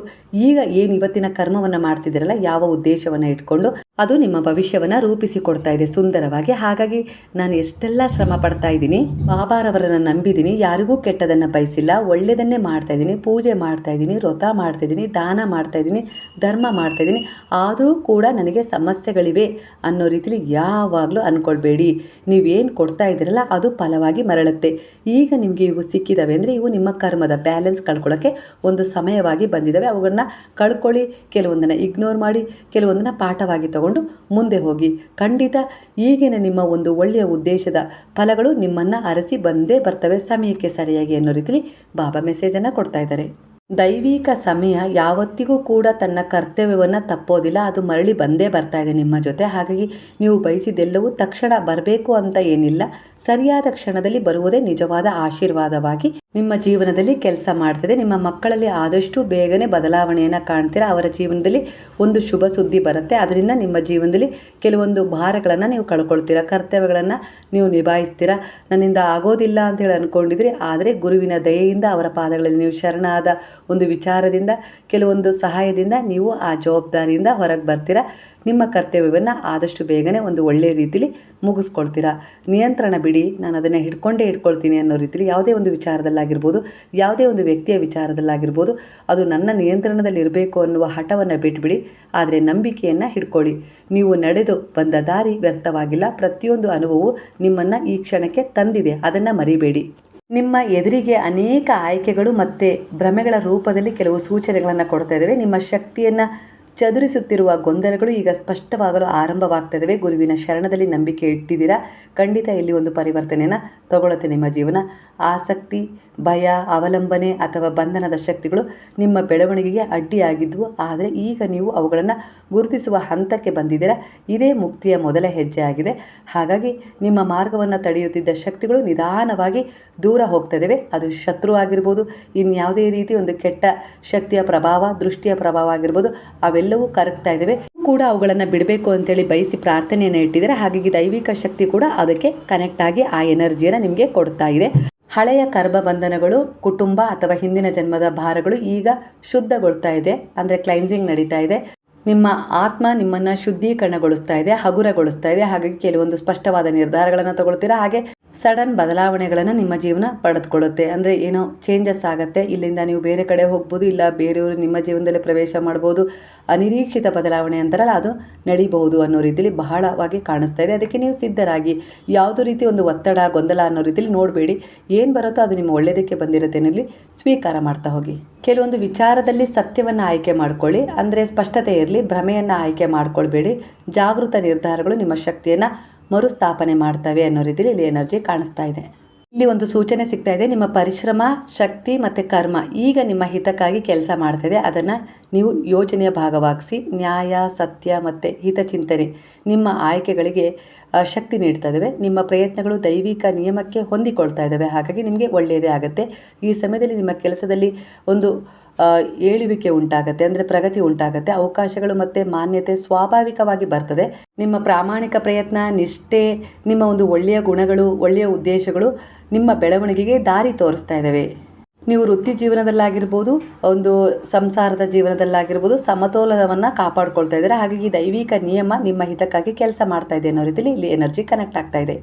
ಈಗ ಏನು ಇವತ್ತಿನ ಕರ್ಮವನ್ನು ಮಾಡ್ತಿದ್ದೀರಲ್ಲ, ಯಾವ ಉದ್ದೇಶವನ್ನು ಇಟ್ಕೊಂಡು ಅದು ನಿಮ್ಮ ಭವಿಷ್ಯವನ್ನು ರೂಪಿಸಿಕೊಡ್ತಾ ಇದೆ ಸುಂದರವಾಗಿ. ಹಾಗಾಗಿ ನಾನು ಎಷ್ಟೆಲ್ಲ ಶ್ರಮ ಪಡ್ತಾ ಇದ್ದೀನಿ ಬಾಬಾರವರನ್ನು ನಂಬಿದ್ದೀನಿ, ಯಾರಿಗೂ ಕೆಟ್ಟದನ್ನು ಬಯಸಿಲ್ಲ, ಒಳ್ಳೆಯದನ್ನೇ ಮಾಡ್ತಾ ಇದ್ದೀನಿ, ಪೂಜೆ ಮಾಡ್ತಾ ಇದ್ದೀನಿ, ವ್ರತ ಮಾಡ್ತಾ ಇದ್ದೀನಿ, ದಾನ ಮಾಡ್ತಾ ಇದ್ದೀನಿ, ಧರ್ಮ ಮಾಡ್ತಾ ಇದ್ದೀನಿ. ಆದರೂ ಕೂಡ ನನಗೆ ಸಮಸ್ಯೆಗಳಿವೆ ಅನ್ನೋ ರೀತಿಲಿ ಯಾವಾಗಲೂ ಅಂದ್ಕೊಳ್ಬೇಡಿ ನೀವೇನು ಕೊಡ್ತಾ ಇದ್ದೀರಲ್ಲ, ಅದು ಫಲವಾಗಿ ಮರಳುತ್ತೆ. ಈಗ ನಿಮಗೆ ಇವು ಸಿಕ್ಕಿದ್ದಾವೆ ಅಂದರೆ ಇವು ನಿಮ್ಮ ಕರ್ಮದ ಬ್ಯಾಲೆನ್ಸ್ ಕಳ್ಕೊಳ್ಳೋಕ್ಕೆ ಒಂದು ಸಮಯವಾಗಿ ಬಂದಿದ್ದಾವೆ ಅವುಗಳನ್ನ ಕಳ್ಕೊಳ್ಳಿ, ಕೆಲವೊಂದನ್ನು ಇಗ್ನೋರ್ ಮಾಡಿ, ಕೆಲವೊಂದನ್ನು ಪಾಠವಾಗಿ ತಗೊಂಡು ಮುಂದೆ ಹೋಗಿ. ಖಂಡಿತ ಈಗಿನ ನಿಮ್ಮ ಒಂದು ಒಳ್ಳೆಯ ಉದ್ದೇಶದ ಫಲಗಳು ನಿಮ್ಮನ್ನು ಅರಸಿ ಬಂದೇ ಬರ್ತವೆ. ಸಮಯಕ್ಕೆ ಸರಿಯಾಗಿ ಅನ್ನೋ ರೀತಿಲಿ ಬಾಬಾ ಮೆಸೇಜನ್ನು ಕೊಡ್ತಾ ಇದ್ದಾರೆ. ದೈವಿಕ ಸಮಯ ಯಾವತ್ತಿಗೂ ಕೂಡ ತನ್ನ ಕರ್ತವ್ಯವನ್ನು ತಪ್ಪೋದಿಲ್ಲ. ಅದು ಮರಳಿ ಬಂದೇ ಬರ್ತಾ ಇದೆ ನಿಮ್ಮ ಜೊತೆ. ಹಾಗಾಗಿ ನೀವು ಬಯಸಿದ್ದೆಲ್ಲವೂ ತಕ್ಷಣ ಬರಬೇಕು ಅಂತ ಏನಿಲ್ಲ. ಸರಿಯಾದ ಕ್ಷಣದಲ್ಲಿ ಬರುವುದೇ ನಿಜವಾದ ಆಶೀರ್ವಾದವಾಗಿ ನಿಮ್ಮ ಜೀವನದಲ್ಲಿ ಕೆಲಸ ಮಾಡ್ತಿದೆ, ನಿಮ್ಮ ಮಕ್ಕಳಲ್ಲಿ ಆದಷ್ಟು ಬೇಗನೆ ಬದಲಾವಣೆಯನ್ನು ಕಾಣ್ತೀರಾ? ಅವರ ಜೀವನದಲ್ಲಿ ಒಂದು ಶುಭ ಸುದ್ದಿ ಬರುತ್ತೆ. ಅದರಿಂದ ನಿಮ್ಮ ಜೀವನದಲ್ಲಿ ಕೆಲವೊಂದು ಭಾರಗಳನ್ನು ನೀವು ಕಳ್ಕೊಳ್ತೀರಾ? ಕರ್ತವ್ಯಗಳನ್ನು ನೀವು ನಿಭಾಯಿಸ್ತೀರಾ? ನನ್ನಿಂದ ಆಗೋದಿಲ್ಲ ಅಂತೇಳಿ ಅಂದ್ಕೊಂಡಿದ್ರಿ ಆದರೆ ಗುರುವಿನ ದಯೆಯಿಂದ, ಅವರ ಪಾದಗಳಲ್ಲಿ ನೀವು ಶರಣಾದ ಒಂದು ವಿಚಾರದಿಂದ, ಕೆಲವೊಂದು ಸಹಾಯದಿಂದ ನೀವು ಆ ಜವಾಬ್ದಾರಿಯಿಂದ ಹೊರಗೆ ಬರ್ತೀರಾ? ನಿಮ್ಮ ಕರ್ತವ್ಯವನ್ನು ಆದಷ್ಟು ಬೇಗನೆ ಒಂದು ಒಳ್ಳೆಯ ರೀತಿಲಿ ಮುಗಿಸ್ಕೊಳ್ತೀರಾ? ನಿಯಂತ್ರಣ ಬಿಡಿ. ನಾನು ಅದನ್ನು ಹಿಡ್ಕೊಂಡೇ ಇಟ್ಕೊಳ್ತೀನಿ ಅನ್ನೋ ರೀತಿಲಿ ಯಾವುದೇ ಒಂದು ವಿಚಾರದಲ್ಲಾಗಿರ್ಬೋದು ಯಾವುದೇ ಒಂದು ವ್ಯಕ್ತಿಯ ವಿಚಾರದಲ್ಲಾಗಿರ್ಬೋದು, ಅದು ನನ್ನ ನಿಯಂತ್ರಣದಲ್ಲಿ ಇರಬೇಕು ಅನ್ನುವ ಹಠವನ್ನು ಬಿಟ್ಬಿಡಿ, ಆದರೆ ನಂಬಿಕೆಯನ್ನು ಹಿಡ್ಕೊಳ್ಳಿ. ನೀವು ನಡೆದು ಬಂದ ದಾರಿ ವ್ಯರ್ಥವಾಗಿಲ್ಲ. ಪ್ರತಿಯೊಂದು ಅನುಭವವು ನಿಮ್ಮನ್ನು ಈ ಕ್ಷಣಕ್ಕೆ ತಂದಿದೆ. ಅದನ್ನು ಮರಿಬೇಡಿ. ನಿಮ್ಮ ಎದುರಿಗೆ ಅನೇಕ ಆಯ್ಕೆಗಳು ಮತ್ತು ಭ್ರಮೆಗಳ ರೂಪದಲ್ಲಿ ಕೆಲವು ಸೂಚನೆಗಳನ್ನು ಕೊಡ್ತಾ ಇದ್ದಾವೆ ನಿಮ್ಮ ಶಕ್ತಿಯನ್ನು ಚದುರಿಸುತ್ತಿರುವ ಗೊಂದಲಗಳು ಈಗ ಸ್ಪಷ್ಟವಾಗಲು ಆರಂಭವಾಗ್ತದವೆ. ಗುರುವಿನ ಶರಣದಲ್ಲಿ ನಂಬಿಕೆ ಇಟ್ಟಿದ್ದೀರಾ? ಖಂಡಿತ ಇಲ್ಲಿ ಒಂದು ಪರಿವರ್ತನೆಯನ್ನು ತಗೊಳ್ಳುತ್ತೆ ನಿಮ್ಮ ಜೀವನ. ಆಸಕ್ತಿ, ಭಯ, ಅವಲಂಬನೆ ಅಥವಾ ಬಂಧನದ ಶಕ್ತಿಗಳು ನಿಮ್ಮ ಬೆಳವಣಿಗೆಗೆ ಅಡ್ಡಿಯಾಗಿದ್ವು. ಆದರೆ ಈಗ ನೀವು ಅವುಗಳನ್ನು ಗುರುತಿಸುವ ಹಂತಕ್ಕೆ ಬಂದಿದ್ದೀರಾ? ಇದೇ ಮುಕ್ತಿಯ ಮೊದಲ ಹೆಜ್ಜೆ ಆಗಿದೆ. ಹಾಗಾಗಿ ನಿಮ್ಮ ಮಾರ್ಗವನ್ನು ತಡೆಯುತ್ತಿದ್ದ ಶಕ್ತಿಗಳು ನಿಧಾನವಾಗಿ ದೂರ ಹೋಗ್ತದವೆ. ಅದು ಶತ್ರು ಆಗಿರ್ಬೋದು, ಇನ್ಯಾವುದೇ ರೀತಿ ಒಂದು ಕೆಟ್ಟ ಶಕ್ತಿಯ ಪ್ರಭಾವ, ದೃಷ್ಟಿಯ ಪ್ರಭಾವ ಆಗಿರ್ಬೋದು ಅವೆಲ್ಲವೂ ಕರಗ್ತಾ ಇದ್ದಾವೆ. ಕೂಡ ಅವುಗಳನ್ನು ಬಿಡಬೇಕು ಅಂತೇಳಿ ಬಯಸಿ ಪ್ರಾರ್ಥನೆಯನ್ನು ಇಟ್ಟಿದ್ದಾರೆ. ಹಾಗಾಗಿ ದೈವಿಕ ಶಕ್ತಿ ಕೂಡ ಅದಕ್ಕೆ ಕನೆಕ್ಟ್ ಆಗಿ ಆ ಎನರ್ಜಿಯನ್ನು ನಿಮಗೆ ಕೊಡ್ತಾ ಇದೆ. ಹಳೆಯ ಕರ್ಮ ಬಂಧನಗಳು, ಕುಟುಂಬ ಅಥವಾ ಹಿಂದಿನ ಜನ್ಮದ ಭಾರಗಳು ಈಗ ಶುದ್ಧಗೊಳ್ತಾ ಇದೆ. ಅಂದರೆ ಕ್ಲೈನ್ಸಿಂಗ್ ನಡೀತಾ ಇದೆ. ನಿಮ್ಮ ಆತ್ಮ ನಿಮ್ಮನ್ನು ಶುದ್ಧೀಕರಣಗೊಳಿಸ್ತಾ ಇದೆ, ಹಗುರಗೊಳಿಸ್ತಾ ಇದೆ. ಹಾಗಾಗಿ ಕೆಲವೊಂದು ಸ್ಪಷ್ಟವಾದ ನಿರ್ಧಾರಗಳನ್ನು ತಗೊಳ್ತೀರಾ? ಹಾಗೆ ಸಡನ್ ಬದಲಾವಣೆಗಳನ್ನು ನಿಮ್ಮ ಜೀವನ ಪಡೆದುಕೊಳ್ಳುತ್ತೆ. ಅಂದರೆ ಏನೋ ಚೇಂಜಸ್ ಆಗುತ್ತೆ. ಇಲ್ಲಿಂದ ನೀವು ಬೇರೆ ಕಡೆ ಹೋಗ್ಬೋದು, ಇಲ್ಲ ಬೇರೆಯವರು ನಿಮ್ಮ ಜೀವನದಲ್ಲಿ ಪ್ರವೇಶ ಮಾಡ್ಬೋದು. ಅನಿರೀಕ್ಷಿತ ಬದಲಾವಣೆ ಅಂತಾರಲ್ಲ, ಅದು ನಡೀಬಹುದು ಅನ್ನೋ ರೀತಿಯಲ್ಲಿ ಬಹಳವಾಗಿ ಕಾಣಿಸ್ತಾ ಇದೆ. ಅದಕ್ಕೆ ನೀವು ಸಿದ್ಧರಾಗಿ, ಯಾವುದೋ ರೀತಿ ಒಂದು ಒತ್ತಡ, ಗೊಂದಲ ಅನ್ನೋ ರೀತಿಯಲ್ಲಿ ನೋಡಬೇಡಿ. ಏನು ಬರುತ್ತೋ ಅದು ನಿಮ್ಮ ಒಳ್ಳೆಯದಕ್ಕೆ ಬಂದಿರುತ್ತೆ ಇಲ್ಲಿ ಸ್ವೀಕಾರ ಮಾಡ್ತಾ ಹೋಗಿ. ಕೆಲವೊಂದು ವಿಚಾರದಲ್ಲಿ ಸತ್ಯವನ್ನು ಆಯ್ಕೆ ಮಾಡಿಕೊಳ್ಳಿ. ಅಂದರೆ ಸ್ಪಷ್ಟತೆ ಇರಲಿ, ಭ್ರಮೆಯನ್ನು ಆಯ್ಕೆ ಮಾಡಿಕೊಳ್ಬೇಡಿ. ಜಾಗೃತ ನಿರ್ಧಾರಗಳು ನಿಮ್ಮ ಶಕ್ತಿಯನ್ನು ಮರುಸ್ಥಾಪನೆ ಮಾಡ್ತವೆ ಅನ್ನೋ ರೀತಿಯಲ್ಲಿ ಇಲ್ಲಿ ಎನರ್ಜಿ ಕಾಣಿಸ್ತಾ ಇದೆ. ಇಲ್ಲಿ ಒಂದು ಸೂಚನೆ ಸಿಗ್ತಾ ಇದೆ. ನಿಮ್ಮ ಪರಿಶ್ರಮ, ಶಕ್ತಿ ಮತ್ತು ಕರ್ಮ ಈಗ ನಿಮ್ಮ ಹಿತಕ್ಕಾಗಿ ಕೆಲಸ ಮಾಡ್ತಿದೆ. ಅದನ್ನು ನೀವು ಯೋಜನೆಯ ಭಾಗವಾಗಿಸಿ, ನ್ಯಾಯ, ಸತ್ಯ ಮತ್ತು ಹಿತಚಿಂತನೆ ನಿಮ್ಮ ಆಯ್ಕೆಗಳಿಗೆ ಶಕ್ತಿ ನೀಡ್ತಾ ಇದ್ದಾವೆ ನಿಮ್ಮ ಪ್ರಯತ್ನಗಳು ದೈವಿಕ ನಿಯಮಕ್ಕೆ ಹೊಂದಿಕೊಳ್ತಾ ಇದ್ದಾವೆ ಹಾಗಾಗಿ ನಿಮಗೆ ಒಳ್ಳೆಯದೇ ಆಗುತ್ತೆ. ಈ ಸಮಯದಲ್ಲಿ ನಿಮ್ಮ ಕೆಲಸದಲ್ಲಿ ಒಂದು ಏಳುವಿಕೆ ಉಂಟಾಗುತ್ತೆ, ಅಂದರೆ ಪ್ರಗತಿ ಉಂಟಾಗುತ್ತೆ. ಅವಕಾಶಗಳು ಮತ್ತು ಮಾನ್ಯತೆ ಸ್ವಾಭಾವಿಕವಾಗಿ ಬರ್ತದೆ. ನಿಮ್ಮ ಪ್ರಾಮಾಣಿಕ ಪ್ರಯತ್ನ, ನಿಷ್ಠೆ, ನಿಮ್ಮ ಒಂದು ಒಳ್ಳೆಯ ಗುಣಗಳು, ಒಳ್ಳೆಯ ಉದ್ದೇಶಗಳು ನಿಮ್ಮ ಬೆಳವಣಿಗೆಗೆ ದಾರಿ ತೋರಿಸ್ತಾ ಇದ್ದಾವೆ ನೀವು ವೃತ್ತಿ ಜೀವನದಲ್ಲಾಗಿರ್ಬೋದು, ಒಂದು ಸಂಸಾರದ ಜೀವನದಲ್ಲಾಗಿರ್ಬೋದು, ಸಮತೋಲನವನ್ನು ಕಾಪಾಡ್ಕೊಳ್ತಾ ಇದ್ದಾರೆ. ಹಾಗಾಗಿ ದೈವಿಕ ನಿಯಮ ನಿಮ್ಮ ಹಿತಕ್ಕಾಗಿ ಕೆಲಸ ಮಾಡ್ತಾ ಇದೆ ಅನ್ನೋ ರೀತಿಯಲ್ಲಿ ಇಲ್ಲಿ ಎನರ್ಜಿ ಕನೆಕ್ಟ್ ಆಗ್ತಾ ಇದೆ.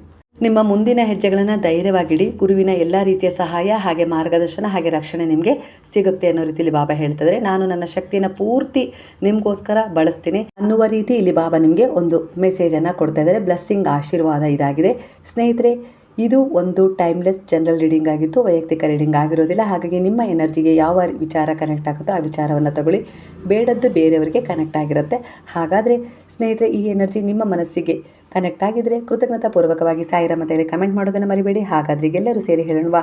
ನಿಮ್ಮ ಮುಂದಿನ ಹೆಜ್ಜೆಗಳನ್ನು ಧೈರ್ಯವಾಗಿಡಿ. ಗುರುವಿನ ಎಲ್ಲ ರೀತಿಯ ಸಹಾಯ ಹಾಗೆ ಮಾರ್ಗದರ್ಶನ ಹಾಗೆ ರಕ್ಷಣೆ ನಿಮಗೆ ಸಿಗುತ್ತೆ ಅನ್ನೋ ರೀತಿಯಲ್ಲಿ ಬಾಬಾ ಹೇಳ್ತಿದ್ರೆ. ನಾನು ನನ್ನ ಶಕ್ತಿಯನ್ನು ಪೂರ್ತಿ ನಿಮಗೋಸ್ಕರ ಬಳಸ್ತೀನಿ. ಅನ್ನುವ ರೀತಿ ಇಲ್ಲಿ ಬಾಬಾ ನಿಮಗೆ ಒಂದು ಮೆಸೇಜನ್ನು ಕೊಡ್ತಾ ಇದ್ದಾರೆ ಬ್ಲೆಸ್ಸಿಂಗ್ ಆಶೀರ್ವಾದ ಇದಾಗಿದೆ. ಸ್ನೇಹಿತರೆ ಇದು ಒಂದು ಟೈಮ್ಲೆಸ್ ಜನರಲ್ ರೀಡಿಂಗ್ ಆಗಿತ್ತು, ವೈಯಕ್ತಿಕ ರೀಡಿಂಗ್ ಆಗಿರೋದಿಲ್ಲ. ಹಾಗಾಗಿ ನಿಮ್ಮ ಎನರ್ಜಿಗೆ ಯಾವ ವಿಚಾರ ಕನೆಕ್ಟ್ ಆಗುತ್ತೋ ಆ ವಿಚಾರವನ್ನು ತಗೊಳ್ಳಿ. ಬೇಡದ್ದು ಬೇರೆಯವರಿಗೆ ಕನೆಕ್ಟ್ ಆಗಿರುತ್ತೆ. ಹಾಗಾದರೆ ಸ್ನೇಹಿತರೆ, ಈ ಎನರ್ಜಿ ನಿಮ್ಮ ಮನಸ್ಸಿಗೆ ಕನೆಕ್ಟ್ ಆಗಿದ್ದರೆ ಕೃತಜ್ಞತಾಪೂರ್ವಕವಾಗಿ ಸಾಯಿರ ಅಂತ ಹೇಳಿ ಕಮೆಂಟ್ ಮಾಡೋದನ್ನು ಮರಿಬೇಡಿ. ಹಾಗಾದ್ರೆ ಎಲ್ಲರೂ ಸೇರಿ ಹೇಳೋಣವಾ?